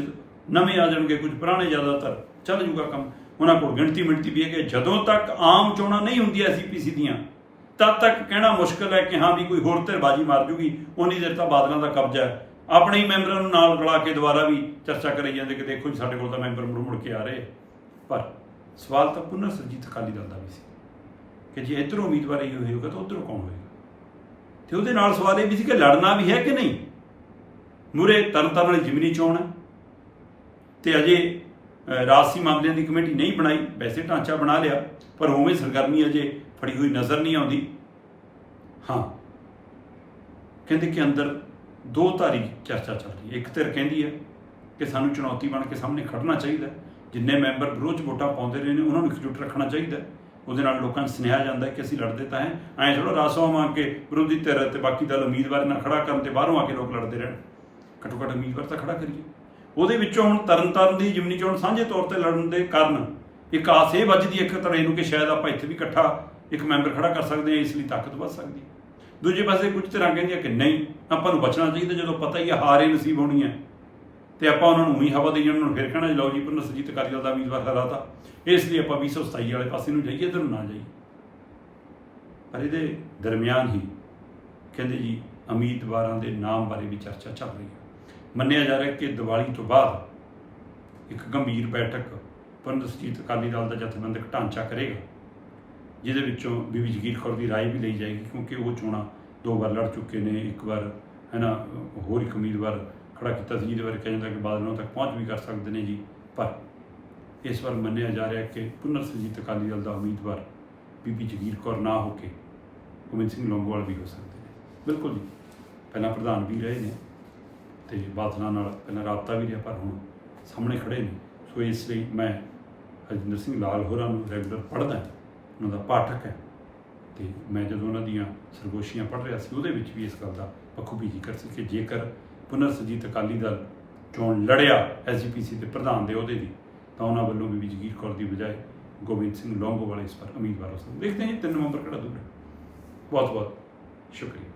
ਨਵੇਂ ਆ ਜਾਣਗੇ, ਕੁਝ ਪੁਰਾਣੇ ਜ਼ਿਆਦਾਤਰ। ਚੱਲ ਜੂਗਾ ਕੰਮ। ਉਹਨਾਂ ਕੋਲ ਗਿਣਤੀ ਮਿਣਤੀ ਵੀ ਹੈ ਕਿ ਜਦੋਂ ਤੱਕ ਆਮ ਚੋਣਾਂ ਨਹੀਂ ਹੁੰਦੀਆਂ ਸੀਪੀਸੀ ਦੀਆਂ, ਤਦ ਤੱਕ ਕਹਿਣਾ ਮੁਸ਼ਕਲ ਹੈ ਕਿ ਹਾਂ ਵੀ ਕੋਈ ਹੋਰ ਧਿਰ ਬਾਜ਼ੀ ਮਾਰ ਜੂਗੀ। ਉਨੀ ਦੇਰ ਤਾਂ ਬਾਦਲਾਂ ਦਾ ਕਬਜ਼ਾ ਹੈ। ਆਪਣੇ ਹੀ ਮੈਂਬਰਾਂ ਨੂੰ ਨਾਲ ਰਲਾ ਕੇ ਦੁਬਾਰਾ ਵੀ ਚਰਚਾ ਕਰੀ ਜਾਂਦੇ ਕਿ ਦੇਖੋ ਜੀ, ਸਾਡੇ ਕੋਲ ਤਾਂ ਮੈਂਬਰ ਮੁੜ ਮੁੜ ਕੇ ਆ ਰਹੇ। ਪਰ ਸਵਾਲ ਤਾਂ ਪੁਨਰ ਸਰਜੀਤ ਅਕਾਲੀ ਦਲ ਦਾ ਵੀ ਸੀ ਕਿ ਜੇ ਇੱਧਰੋਂ ਉਮੀਦਵਾਰ ਇਹ ਹੋਏਗਾ ਤਾਂ ਉੱਧਰੋਂ ਕੌਣ ਹੋਏਗਾ? ਤੇ ਉਹਦੇ ਨਾਲ ਸਵਾਲ ਇਹ ਵੀ ਸੀ ਕਿ ਲੜਨਾ ਵੀ ਹੈ ਕਿ ਨਹੀਂ? ਮੂਰੇ ਤਰਨਤਾਰਨ ਵਾਲੀ ਜਿਮਨੀ ਚੋਣ ਹੈ ਤੇ ਅਜੇ ਰਾਜਸੀ ਮਾਮਲਿਆਂ ਦੀ ਕਮੇਟੀ ਨਹੀਂ ਬਣਾਈ, ਵੈਸੇ ਢਾਂਚਾ ਬਣਾ ਲਿਆ, ਪਰ ਉਵੇਂ ਸਰਗਰਮੀ ਅਜੇ ਫੜੀ ਹੋਈ ਨਜ਼ਰ ਨਹੀਂ ਆਉਂਦੀ। ਹਾਂ। ਕਹਿੰਦੇ ਕਿ ਅੰਦਰ ਦੋ ਧਾਰੀ ਚਰਚਾ ਚੱਲ ਰਹੀ ਹੈ। ਇੱਕ ਧਿਰ ਕਹਿੰਦੀ ਹੈ ਕਿ ਸਾਨੂੰ ਚੁਣੌਤੀ ਬਣ ਕੇ ਸਾਹਮਣੇ ਖੜਨਾ ਚਾਹੀਦਾ ਜਿੰਨੇ ਮੈਂਬਰ ਵਿਰੋਧ 'ਚ ਵੋਟਾਂ ਪਾਉਂਦੇ ਰਹੇ ਨੇ, ਉਹਨਾਂ ਨੂੰ ਇਕਜੁੱਟ ਰੱਖਣਾ ਚਾਹੀਦਾ ਉਹਦੇ ਨਾਲ ਲੋਕਾਂ ਨੂੰ ਸੁਨੇਹਾ ਜਾਂਦਾ ਕਿ ਅਸੀਂ ਲੜਦੇ ਤਾਂ ਹੈ। ਐਂ ਥੋੜਾ ਰਾਸਵਾ ਮੰਗ ਕੇ ਵਿਰੋਧੀ ਧਿਰ ਤੇ ਬਾਕੀ ਦਲ ਉਮੀਦਵਾਰ ਨਾਲ ਖੜਾ ਕਰਨ ਤੇ ਬਾਹਰੋਂ ਆ ਕੇ ਲੋਕ ਲੜਦੇ ਰਹਿਣ। ਘੱਟੋ ਘੱਟ ਉਮੀਦਵਾਰ ਤਾਂ ਖੜਾ ਕਰੀਏ। ਉਹਦੇ ਵਿੱਚੋਂ ਹੁਣ ਤਰਨਤਾਰਨ ਦੀ ਜਿਮਨੀ ਚੋਣ ਸਾਂਝੇ ਤੌਰ ਤੇ ਲੜਨ ਦੇ ਕਾਰਨ ਇੱਕ ਆਸ ਇਹ ਵੱਜਦੀ ਹੈ ਇੱਕ ਤਰ੍ਹਾਂ ਨੂੰ ਕਿ ਸ਼ਾਇਦ ਆਪਾਂ ਇੱਥੇ ਵੀ ਇਕੱਠਾ ਇੱਕ ਮੈਂਬਰ ਖੜਾ ਕਰ ਸਕਦੇ ਹਾਂ, ਇਸ ਲਈ ਤਾਕਤ ਵੱਧ ਸਕਦੀ ਦੂਜੇ ਪਾਸੇ ਕੁਝ ਤਰ੍ਹਾਂ ਕਹਿੰਦੀਆਂ ਕਿ ਨਹੀਂ, ਆਪਾਂ ਨੂੰ ਬਚਣਾ ਚਾਹੀਦਾ ਜਦੋਂ ਪਤਾ ਹੀ ਹੈ ਹਾਰ ਹੀ ਨਸੀਬ ਹੋਣੀ ਹੈ। ਤੇ ਆਪਾਂ ਉਹਨਾਂ ਨੂੰ ਹੀ ਹਵਾ ਦੇਈ ਉਹਨਾਂ ਨੂੰ ਫਿਰ ਕਹਿਣਾ ਜੀ ਲਓ ਜੀ ਪੁਨਰ ਸਰਜੀਤ ਅਕਾਲੀ ਦਲ ਦਾ ਉਮੀਦਵਾਰ ਹਰਾਤਾ ਇਸ ਲਈ ਆਪਾਂ 227 ਵਾਲੇ ਪਾਸੇ ਨੂੰ ਜਾਈਏ, ਇੱਧਰ ਨਾ ਜਾਈਏ। ਪਰ ਇਹਦੇ ਦਰਮਿਆਨ ਹੀ ਕਹਿੰਦੇ ਜੀ ਉਮੀਦਵਾਰਾਂ ਦੇ ਨਾਮ ਬਾਰੇ ਵੀ ਚਰਚਾ ਚੱਲ ਰਹੀ ਹੈ। ਮੰਨਿਆ ਜਾ ਰਿਹਾ ਕਿ ਦੀਵਾਲੀ ਤੋਂ ਬਾਅਦ ਇੱਕ ਗੰਭੀਰ ਬੈਠਕ ਪੁਨਰ ਸਰਜੀਤ ਅਕਾਲੀ ਦਲ ਦਾ ਜਥੇਬੰਦਕ ਢਾਂਚਾ ਕਰੇਗਾ ਜਿਹਦੇ ਵਿੱਚੋਂ ਬੀਬੀ ਜਗੀਰ ਕੌਰ ਦੀ رائے ਵੀ ਲਈ ਜਾਏਗੀ ਕਿਉਂਕਿ ਉਹ ਚੋਣਾਂ ਦੋ ਵਾਰ ਲੜ ਚੁੱਕੇ ਨੇ ਇੱਕ ਵਾਰ ਹੈ ਨਾ ਹੋਰ ਇੱਕ ਉਮੀਦਵਾਰ ਖੜਾ ਕੀਤਾ ਸੀ ਜਿਹਦੇ ਬਾਰੇ ਕਿਹਾ ਜਾਂਦਾ ਕਿ ਬਾਦਲਾਂ ਤੱਕ ਪਹੁੰਚ ਵੀ ਕਰ ਸਕਦੇ ਨੇ ਜੀ ਪਰ ਇਸ ਵਾਰ ਮੰਨਿਆ ਜਾ ਰਿਹਾ ਕਿ ਪੁਨਰ ਸਰਜੀਤ ਅਕਾਲੀ ਦਲ ਦਾ ਉਮੀਦਵਾਰ ਬੀਬੀ ਜਗੀਰ ਕੌਰ ਨਾ ਹੋ ਕੇ ਗੋਬਿੰਦ ਸਿੰਘ ਲੌਂਗੋਵਾਲ ਵੀ ਹੋ ਸਕਦੇ ਨੇ ਬਿਲਕੁਲ ਜੀ ਪਹਿਲਾਂ ਪ੍ਰਧਾਨ ਵੀ ਰਹੇ ਨੇ ਤੇ ਬਾਦਲਾਂ ਨਾਲ ਪਹਿਲਾਂ ਰਾਬਤਾ ਵੀ ਰਿਹਾ, ਪਰ ਹੁਣ ਸਾਹਮਣੇ ਖੜੇ ਨੇ। ਸੋ ਇਸ ਲਈ ਮੈਂ ਹਰਜਿੰਦਰ ਸਿੰਘ ਲਾਲ ਹੋਰਾਂ ਨੂੰ ਰੈਗੂਲਰ ਪੜ੍ਹਦਾ ਉਹਨਾਂ ਦਾ ਪਾਠਕ ਹੈ। ਤੇ ਮੈਂ ਜਦੋਂ ਉਹਨਾਂ ਦੀਆਂ ਸਰਗੋਸ਼ੀਆਂ ਪੜ੍ਹ ਰਿਹਾ ਸੀ, ਉਹਦੇ ਵਿੱਚ ਵੀ ਇਸ ਗੱਲ ਦਾ ਬਖੂਬੀ ਜ਼ਿਕਰ ਸੀ ਕਿ ਜੇਕਰ ਪੁਨਰ ਸਰਜੀਤ ਅਕਾਲੀ ਦਲ ਚੋਣ ਲੜਿਆ ਐਸਜੀਪੀਸੀ ਦੇ ਪ੍ਰਧਾਨ ਦੇ ਅਹੁਦੇ ਦੀ ਤਾਂ ਉਹਨਾਂ ਵੱਲੋਂ ਵੀ ਜਗੀਰ ਕੌਰ ਦੀ ਬਜਾਏ ਗੋਬਿੰਦ ਸਿੰਘ ਲੌਂਗੋਵਾਲ ਇਸ ਪਰ ਉਮੀਦਵਾਰ ਹੋ ਸਕਦੇ ਦੇਖਦੇ ਹਾਂ ਜੀ 3 ਨਵੰਬਰ ਕਿਹੜਾ ਦੂਰ ਹੈ। ਬਹੁਤ ਬਹੁਤ ਸ਼ੁਕਰੀਆ।